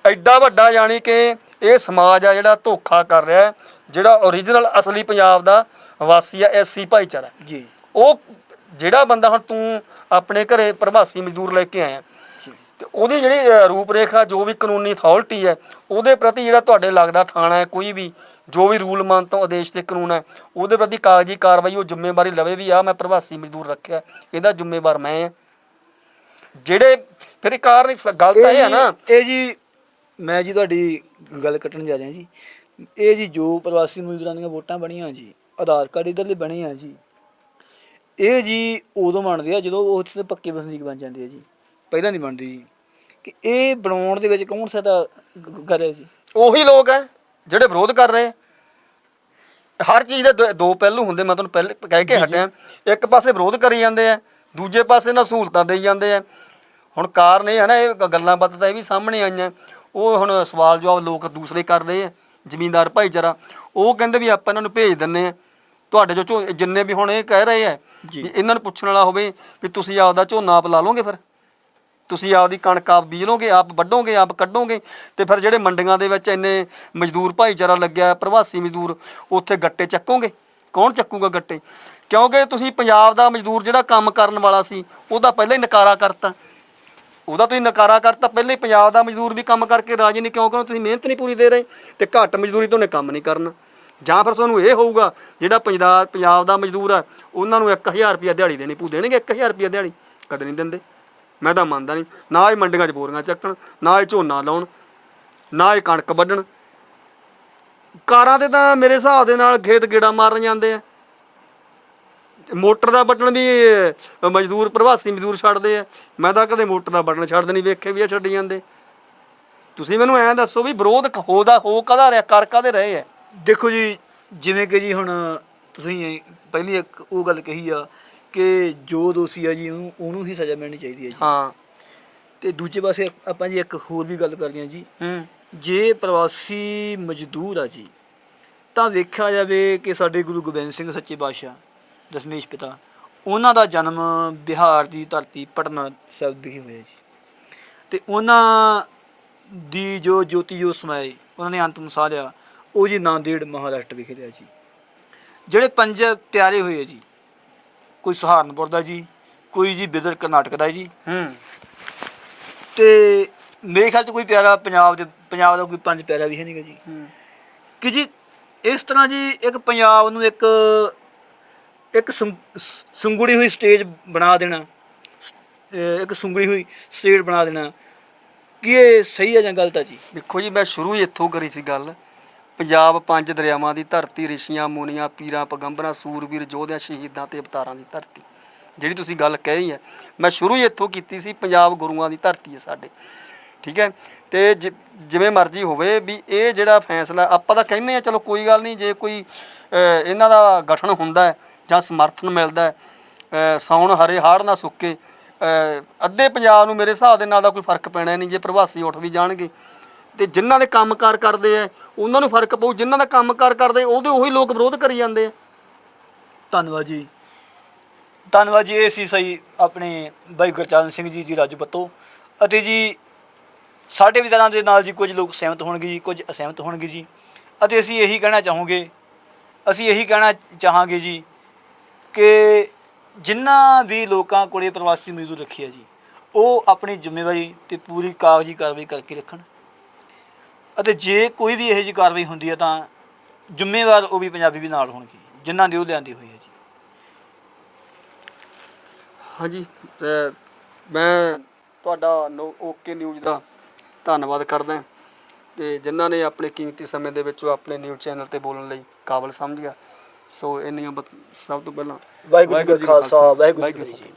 ਐਡਾ ਵੱਡਾ ਯਾਨੀ ਕਿ ਇਹ ਸਮਾਜ ਆ ਜਿਹੜਾ ਧੋਖਾ ਕਰ ਰਿਹਾ ਜਿਹੜਾ origignal ਅਸਲੀ ਪੰਜਾਬ ਦਾ ਵਾਸੀ ਆ ਐਸਸੀ ਭਾਈਚਾਰਾ ਜੀ। ਉਹ ਜਿਹੜਾ ਬੰਦਾ ਹੁਣ ਤੂੰ ਆਪਣੇ ਘਰੇ ਪ੍ਰਵਾਸੀ ਮਜ਼ਦੂਰ ਲੈ ਕੇ ਆਇਆ ਤੇ ਉਹਦੀ ਜਿਹੜੀ ਰੂਪ ਰੇਖਾ ਜੋ ਵੀ ਕਾਨੂੰਨੀ ਅਥਾਰਟੀ ਹੈ ਉਹਦੇ ਪ੍ਰਤੀ ਜਿਹੜਾ ਤੁਹਾਡੇ ਲੱਗਦਾ ਥਾਣਾ ਹੈ ਕੋਈ ਵੀ ਜੋ ਵੀ ਰੂਲ ਮੰਨ ਤੋਂ ਆਦੇਸ਼ ਤੇ ਕਾਨੂੰਨ ਹੈ ਉਹਦੇ ਪ੍ਰਤੀ ਕਾਗਜ਼ੀ ਕਾਰਵਾਈ ਉਹ ਜ਼ਿੰਮੇਵਾਰੀ ਲਵੇ ਵੀ ਆ ਮੈਂ ਪ੍ਰਵਾਸੀ ਮਜ਼ਦੂਰ ਰੱਖਿਆ ਇਹਦਾ ਜ਼ਿੰਮੇਵਾਰ ਮੈਂ ਹਾਂ। ਜਿਹੜੇ ਫਿਰ ਇਹ ਕਾਰਨ ਇਸ ਗੱਲ ਤਾਂ ਇਹ ਹੈ ਨਾ। ਇਹ ਜੀ ਮੈਂ ਜੀ ਤੁਹਾਡੀ ਗੱਲ ਕੱਟਣ ਜਾ ਰਿਹਾ ਜੀ। ਇਹ ਜੀ ਜੋ ਪ੍ਰਵਾਸੀ ਮਜ਼ਦੂਰਾਂ ਦੀਆਂ ਵੋਟਾਂ ਬਣੀਆਂ ਜੀ ਆਧਾਰ ਕਾਰਡ ਇਧਰਲੇ ਬਣੇ ਆ ਜੀ। ਇਹ ਜੀ ਉਦੋਂ ਬਣਦੇ ਆ ਜਦੋਂ ਉਹ ਦੇ ਪੱਕੇ ਵਸਨੀਕ ਬਣ ਜਾਂਦੇ ਆ ਜੀ। ਪਹਿਲਾਂ ਨਹੀਂ ਬਣਦੇ ਜੀ। ਕਿ ਇਹ ਬਣਾਉਣ ਦੇ ਵਿੱਚ ਕੌਣ ਸਦਾ ਕਰ ਜੀ ਉਹੀ ਲੋਕ ਹੈ ਜਿਹੜੇ ਵਿਰੋਧ ਕਰ ਰਹੇ ਹੈ। ਹਰ ਚੀਜ਼ ਦੇ ਦੋ- ਦੋ ਪਹਿਲੂ ਹੁੰਦੇ ਮੈਂ ਤੁਹਾਨੂੰ ਪਹਿਲੇ ਕਹਿ ਕੇ ਹਟਿਆ। ਇੱਕ ਪਾਸੇ ਵਿਰੋਧ ਕਰੀ ਜਾਂਦੇ ਆ ਦੂਜੇ ਪਾਸੇ ਨਾਲ ਸਹੂਲਤਾਂ ਦੇਈ ਜਾਂਦੇ ਆ ਹੁਣ ਕਾਰਨ ਇਹ ਹੈ ਨਾ ਇਹ ਗ- ਗੱਲਾਂ ਬਾਤਾਂ ਤਾਂ ਇਹ ਵੀ ਸਾਹਮਣੇ ਆਈਆਂ। ਉਹ ਹੁਣ ਸਵਾਲ ਜਵਾਬ ਲੋਕ ਦੂਸਰੇ ਕਰ ਰਹੇ ਆ ਜ਼ਮੀਂਦਾਰ ਭਾਈਚਾਰਾ। ਉਹ ਕਹਿੰਦੇ ਵੀ ਆਪਾਂ ਇਹਨਾਂ ਨੂੰ ਭੇਜ ਦਿੰਨੇ ਆ ਤੁਹਾਡੇ ਜੋ ਝੋ ਜਿੰਨੇ ਵੀ ਹੁਣ ਇਹ ਕਹਿ ਰਹੇ ਆ। ਵੀ ਇਹਨਾਂ ਨੂੰ ਪੁੱਛਣ ਵਾਲਾ ਹੋਵੇ ਵੀ ਤੁਸੀਂ ਆਪਦਾ ਝੋਨਾ ਆਪ ਲਾ ਲਓਗੇ ਫਿਰ? ਤੁਸੀਂ ਆਪਦੀ ਕਣਕ ਆਪ ਬੀਜ ਲਓਗੇ ਆਪ ਵੱਢੋਗੇ, ਆਪ ਕੱਢੋਗੇ ਤੇ ਫਿਰ ਜਿਹੜੇ ਮੰਡੀਆਂ ਦੇ ਵਿੱਚ ਇੰਨੇ ਮਜ਼ਦੂਰ ਭਾਈਚਾਰਾ ਲੱਗਿਆ, ਪ੍ਰਵਾਸੀ ਮਜ਼ਦੂਰ, ਉੱਥੇ ਗੱਟੇ ਚੱਕੋਗੇ? ਕੌਣ ਚੱਕੂਗਾ ਗੱਟੇ? ਕਿਉਂਕਿ ਤੁਸੀਂ ਪੰਜਾਬ ਦਾ ਮਜ਼ਦੂਰ ਜਿਹੜਾ ਕੰਮ ਕਰਨ ਵਾਲਾ ਸੀ, ਉਹਦਾ ਪਹਿਲਾਂ ਹੀ ਨਕਾਰਾ ਕਰਤਾ। ਉਹਦਾ ਤੁਸੀਂ ਨਕਾਰਾ ਕਰਤਾ, ਪਹਿਲਾਂ ਹੀ ਪੰਜਾਬ ਦਾ ਮਜ਼ਦੂਰ ਵੀ ਕੰਮ ਕਰਕੇ ਰਾਜੀ ਨਹੀਂ ਕਿਉਂ ਕਿਉਂ ਤੁਸੀਂ ਮਿਹਨਤ ਨਹੀਂ ਪੂਰੀ ਦੇ ਰਹੇ ਤੇ ਘੱਟ ਮਜ਼ਦੂਰੀ ਤੋਂ ਉਹਨੇ ਕੰਮ ਨਹੀਂ ਕਰਨਾ। ਜਾਂ ਫਿਰ ਤੁਹਾਨੂੰ ਇਹ ਹੋਊਗਾ, ਜਿਹੜਾ ਪੰਜਾਬ ਪੰਜਾਬ ਦਾ ਮਜ਼ਦੂਰ ਆ ਉਹਨਾਂ ਨੂੰ 1000 ਰੁਪਿਆ ਦਿਹਾੜੀ ਦੇਣੀ ਪੂ ਦੇਣਗੇ 1000 ਰੁਪਿਆ ਦਿਹਾੜੀ? ਕਦੇ ਨਹੀਂ ਦਿੰਦੇ। ਮੈਂ ਤਾਂ ਮੰਨਦਾ ਨਹੀਂ। ਨਾ ਇਹ ਮੰਡੀਆਂ 'ਚ ਬੋਰੀਆਂ ਚੱਕਣ, ਨਾ ਇਹ ਝੋਨਾ ਲਾਉਣ, ਨਾ ਇਹ ਕਣਕ ਵੱਢਣ। ਕਾਰਾਂ ਤੇ ਤਾਂ ਮੇਰੇ ਹਿਸਾਬ ਦੇ ਨਾਲ ਖੇਤ ਗੇੜਾ ਮਾਰਨ ਜਾਂਦੇ ਆ। ਮੋਟਰ ਦਾ ਬਟਨ ਵੀ ਮਜ਼ਦੂਰ, ਪ੍ਰਵਾਸੀ ਮਜ਼ਦੂਰ ਛੱਡਦੇ ਆ। ਮੈਂ ਤਾਂ ਕਦੇ ਮੋਟਰ ਦਾ ਬਟਨ ਛੱਡਦੇ ਨਹੀਂ ਵੇਖੇ ਵੀ ਆ ਛੱਡੀ ਜਾਂਦੇ। ਤੁਸੀਂ ਮੈਨੂੰ ਐਂ ਦੱਸੋ ਵੀ ਵਿਰੋਧ ਹੋਦਾ ਹੋ ਕਦਾ ਰਿਹਾ, ਕਰ ਕਾਦੇ ਰਹੇ ਆ? ਦੇਖੋ ਜੀ, ਜਿਵੇਂ ਕਿ ਜੀ ਹੁਣ ਤੁਸੀਂ ਪਹਿਲੀ ਇੱਕ ਉਹ ਗੱਲ ਕਹੀ ਆ ਕਿ ਜੋ ਦੋਸ਼ੀ ਆ ਜੀ ਉਹਨੂੰ ਉਹਨੂੰ ਹੀ ਸਜ਼ਾ ਮਿਲਣੀ ਚਾਹੀਦੀ ਹੈ ਜੀ। ਹਾਂ। ਤੇ ਦੂਜੇ ਪਾਸੇ ਆਪਾਂ ਜੀ ਇੱਕ ਹੋਰ ਵੀ ਗੱਲ ਕਰਦੇ ਹਾਂ ਜੀ। ਹੂੰ। ਜੇ ਪ੍ਰਵਾਸੀ ਮਜ਼ਦੂਰ ਆ ਜੀ ਤਾਂ ਵੇਖਿਆ ਜਾਵੇ ਕਿ ਸਾਡੇ ਗੁਰੂ ਗੋਬਿੰਦ ਸਿੰਘ ਸੱਚੇ ਪਾਤਸ਼ਾਹ ਦਸ਼ਮੇਸ਼ ਪਿਤਾ ਉਹਨਾਂ ਦਾ ਜਨਮ ਬਿਹਾਰ ਦੀ ਧਰਤੀ ਪਟਨਾ ਸਾਹਿਬ ਵਿਖੇ ਹੋਇਆ ਜੀ। ਤੇ ਉਹਨਾਂ ਦੀ ਜੋ ਜੋਤੀ ਜੋ ਸਮਾਏ ਉਹਨਾਂ ਨੇ ਅੰਤਮ ਸਾਹ ਲਿਆ ਉਹ ਜੀ ਨਾਂਦੇੜ ਮਹਾਰਾਸ਼ਟਰ ਵਿਖੇ ਲਿਆ ਜੀ। ਜਿਹੜੇ ਪੰਜ ਪਿਆਰੇ ਹੋਏ ਜੀ ਕੋਈ ਸਹਾਰਨਪੁਰ ਦਾ ਜੀ ਕੋਈ ਜੀ ਬਿਦਰ ਕਰਨਾਟਕ ਦਾ ਜੀ। ਹੂੰ। ਤੇ ਮੇਰੇ ਖਿਆਲ ਚ ਕੋਈ ਪਿਆਰਾ ਪੰਜਾਬ ਦੇ ਪੰਜਾਬ ਦਾ ਕੋਈ ਪੰਜ ਪਿਆਰਾ ਵੀ ਹੈ ਨਹੀਂਗਾ ਜੀ। ਹੂੰ। ਕਿ ਜੀ ਇਸ ਤਰ੍ਹਾਂ ਜੀ ਇੱਕ ਪੰਜਾਬ ਨੂੰ ਇੱਕ ਇੱਕ ਸੁੰ- ਸ- ਸੁੰਗੜੀ ਹੋਈ ਸਟੇਜ ਬਣਾ ਦੇਣਾ ਸ- ਅਹ ਇੱਕ ਸੁੰਗੜੀ ਹੋਈ ਸਟੇਜ ਬਣਾ ਦੇਣਾ। ਕੀ ਇਹ ਸਹੀ ਹੈ ਜਾਂ ਗਲਤ ਹੈ ਜੀ? ਦੇਖੋ ਜੀ ਮੈਂ ਸ਼ੁਰੂ ਹੀ ਇੱਥੋਂ ਕਰੀ ਸੀ ਗੱਲ। ਪੰਜਾਬ ਪੰਜ ਦਰਿਆਵਾਂ ਦੀ ਧਰਤੀ, ਰਿਸ਼ੀਆਂ, ਮੁਨੀਆਂ, ਪੀਰਾਂ, ਪਗੰਬਰਾਂ, ਸੂਰਬੀਰ, ਯੋਧਿਆਂ, ਸ਼ਹੀਦਾਂ ਤੇ ਅਵਤਾਰਾਂ ਦੀ ਧਰਤੀ। ਜਿਹੜੀ ਤੁਸੀਂ ਗੱਲ ਕਹੀ ਹੈ, ਮੈਂ ਸ਼ੁਰੂ ਹੀ ਇੱਥੋਂ ਕੀਤੀ ਸੀ, ਪੰਜਾਬ ਗੁਰੂਆਂ ਦੀ ਧਰਤੀ ਹੈ ਸਾਡੇ। ਠੀਕ ਹੈ? ਤੇ ਜਿ- ਜਿਵੇਂ ਮਰਜ਼ੀ ਹੋਵੇ ਵੀ ਇਹ ਜਿਹੜਾ ਫੈਸਲਾ, ਆਪਾਂ ਤਾਂ ਕਹਿੰਦੇ ਆ ਚਲੋ ਕੋਈ ਗੱਲ ਨਹੀਂ, ਜੇ ਕੋਈ ਇਹਨਾਂ ਦਾ ਗਠਨ ਹੁੰਦਾ ਜਾਂ ਸਮਰਥਨ ਮਿਲਦਾ ਹੈ ਸਾਉਣ ਹਰੇ ਹਾੜ ਨਾ ਸੁੱਕੇ ਅੱਧੇ ਪੰਜਾਬ ਨੂੰ ਮੇਰੇ ਹਿਸਾਬ ਦੇ ਨਾਲ ਦਾ ਕੋਈ ਫ਼ਰਕ ਪੈਣਾ ਨਹੀਂ, ਜੇ ਪ੍ਰਵਾਸੀ ਉੱਠ ਵੀ ਜਾਣਗੇ। ਤੇ ਜਿਨ੍ਹਾਂ ਦੇ ਕੰਮਕਾਰ ਕਰਦੇ ਆ, ਉਹਨਾਂ ਨੂੰ ਫ਼ਰਕ ਪਊ, ਜਿਨ੍ਹਾਂ ਦਾ ਕੰਮਕਾਰ ਕਰਦੇ, ਉਹਦੇ ਉਹੀ ਲੋਕ ਵਿਰੋਧ ਕਰੀ ਜਾਂਦੇ ਆ। ਧੰਨਵਾਦ ਜੀ। ਧੰਨਵਾਦ ਜੀ, ਇਹ ਸੀ ਸਹੀ ਆਪਣੇ ਬਾਈ ਗੁਰਚਰਨ ਸਿੰਘ ਜੀ ਦੀ ਰਾਜਪੱਤੋ ਅਤੇ ਜੀ, ਸਾਡੇ ਵਿਚਾਰਾਂ ਦੇ ਨਾਲ ਜੀ ਕੁਝ ਲੋਕ ਸਹਿਮਤ ਹੋਣਗੇ ਜੀ, ਕੁਝ ਅਸਹਿਮਤ ਹੋਣਗੇ ਜੀ। ਅਤੇ ਅਸੀਂ ਇਹੀ ਕਹਿਣਾ ਚਾਹੋਗੇ, ਅਸੀਂ ਇਹੀ ਕਹਿਣਾ ਚਾਹਾਂਗੇ ਜੀ ਕਿ ਜਿੰਨਾ ਵੀ ਲੋਕਾਂ ਕੋਲੇ ਪ੍ਰਵਾਸੀ ਮਜ਼ਦੂਰ ਰੱਖੀ ਹੈ ਜੀ, ਉਹ ਆਪਣੀ ਜ਼ਿੰਮੇਵਾਰੀ ਤੇ ਪੂਰੀ ਕਾਗਜ਼ੀ ਕਾਰਵਾਈ ਕਰਕੇ ਰੱਖਣ। ਅਤੇ ਜੇ ਕੋਈ ਵੀ ਇਹੋ ਜਿਹੀ ਕਾਰਵਾਈ ਹੁੰਦੀ ਹੈ ਤਾਂ ਜ਼ਿੰਮੇਵਾਰ ਉਹ ਵੀ ਪੰਜਾਬੀ ਵੀ ਨਾਲ ਹੋਣਗੇ ਜਿਨ੍ਹਾਂ ਦੀ ਉਹ ਲਿਆਂਦੀ ਹੋਈ ਹੈ ਜੀ। ਹਾਂਜੀ ਤੇ ਮੈਂ ਤੁਹਾਡਾ ਨੋ- ਓਕੇ ਨਿਊਜ਼ ਦਾ ਧੰਨਵਾਦ ਕਰਦਾ ਤੇ ਜਿਨ੍ਹਾਂ ਨੇ ਆਪਣੇ ਕੀਮਤੀ ਸਮੇਂ ਦੇ ਵਿੱਚੋਂ ਆਪਣੇ ਨਿਊਜ਼ ਚੈਨਲ ਤੇ ਬੋਲਣ ਲਈ ਕਾਬਲ ਸਮਝ ਗਿਆ ਸੋ ਇੰਨੀਆਂ ਸਭ ਤੋਂ ਪਹਿਲਾਂ ਵਾਹਿਗੁਰੂ ਜੀ ਕਾ ਖਾਲਸਾ ਵਾਹਿਗੁਰੂ ਜੀ ਕੀ ਫਤਿਹ।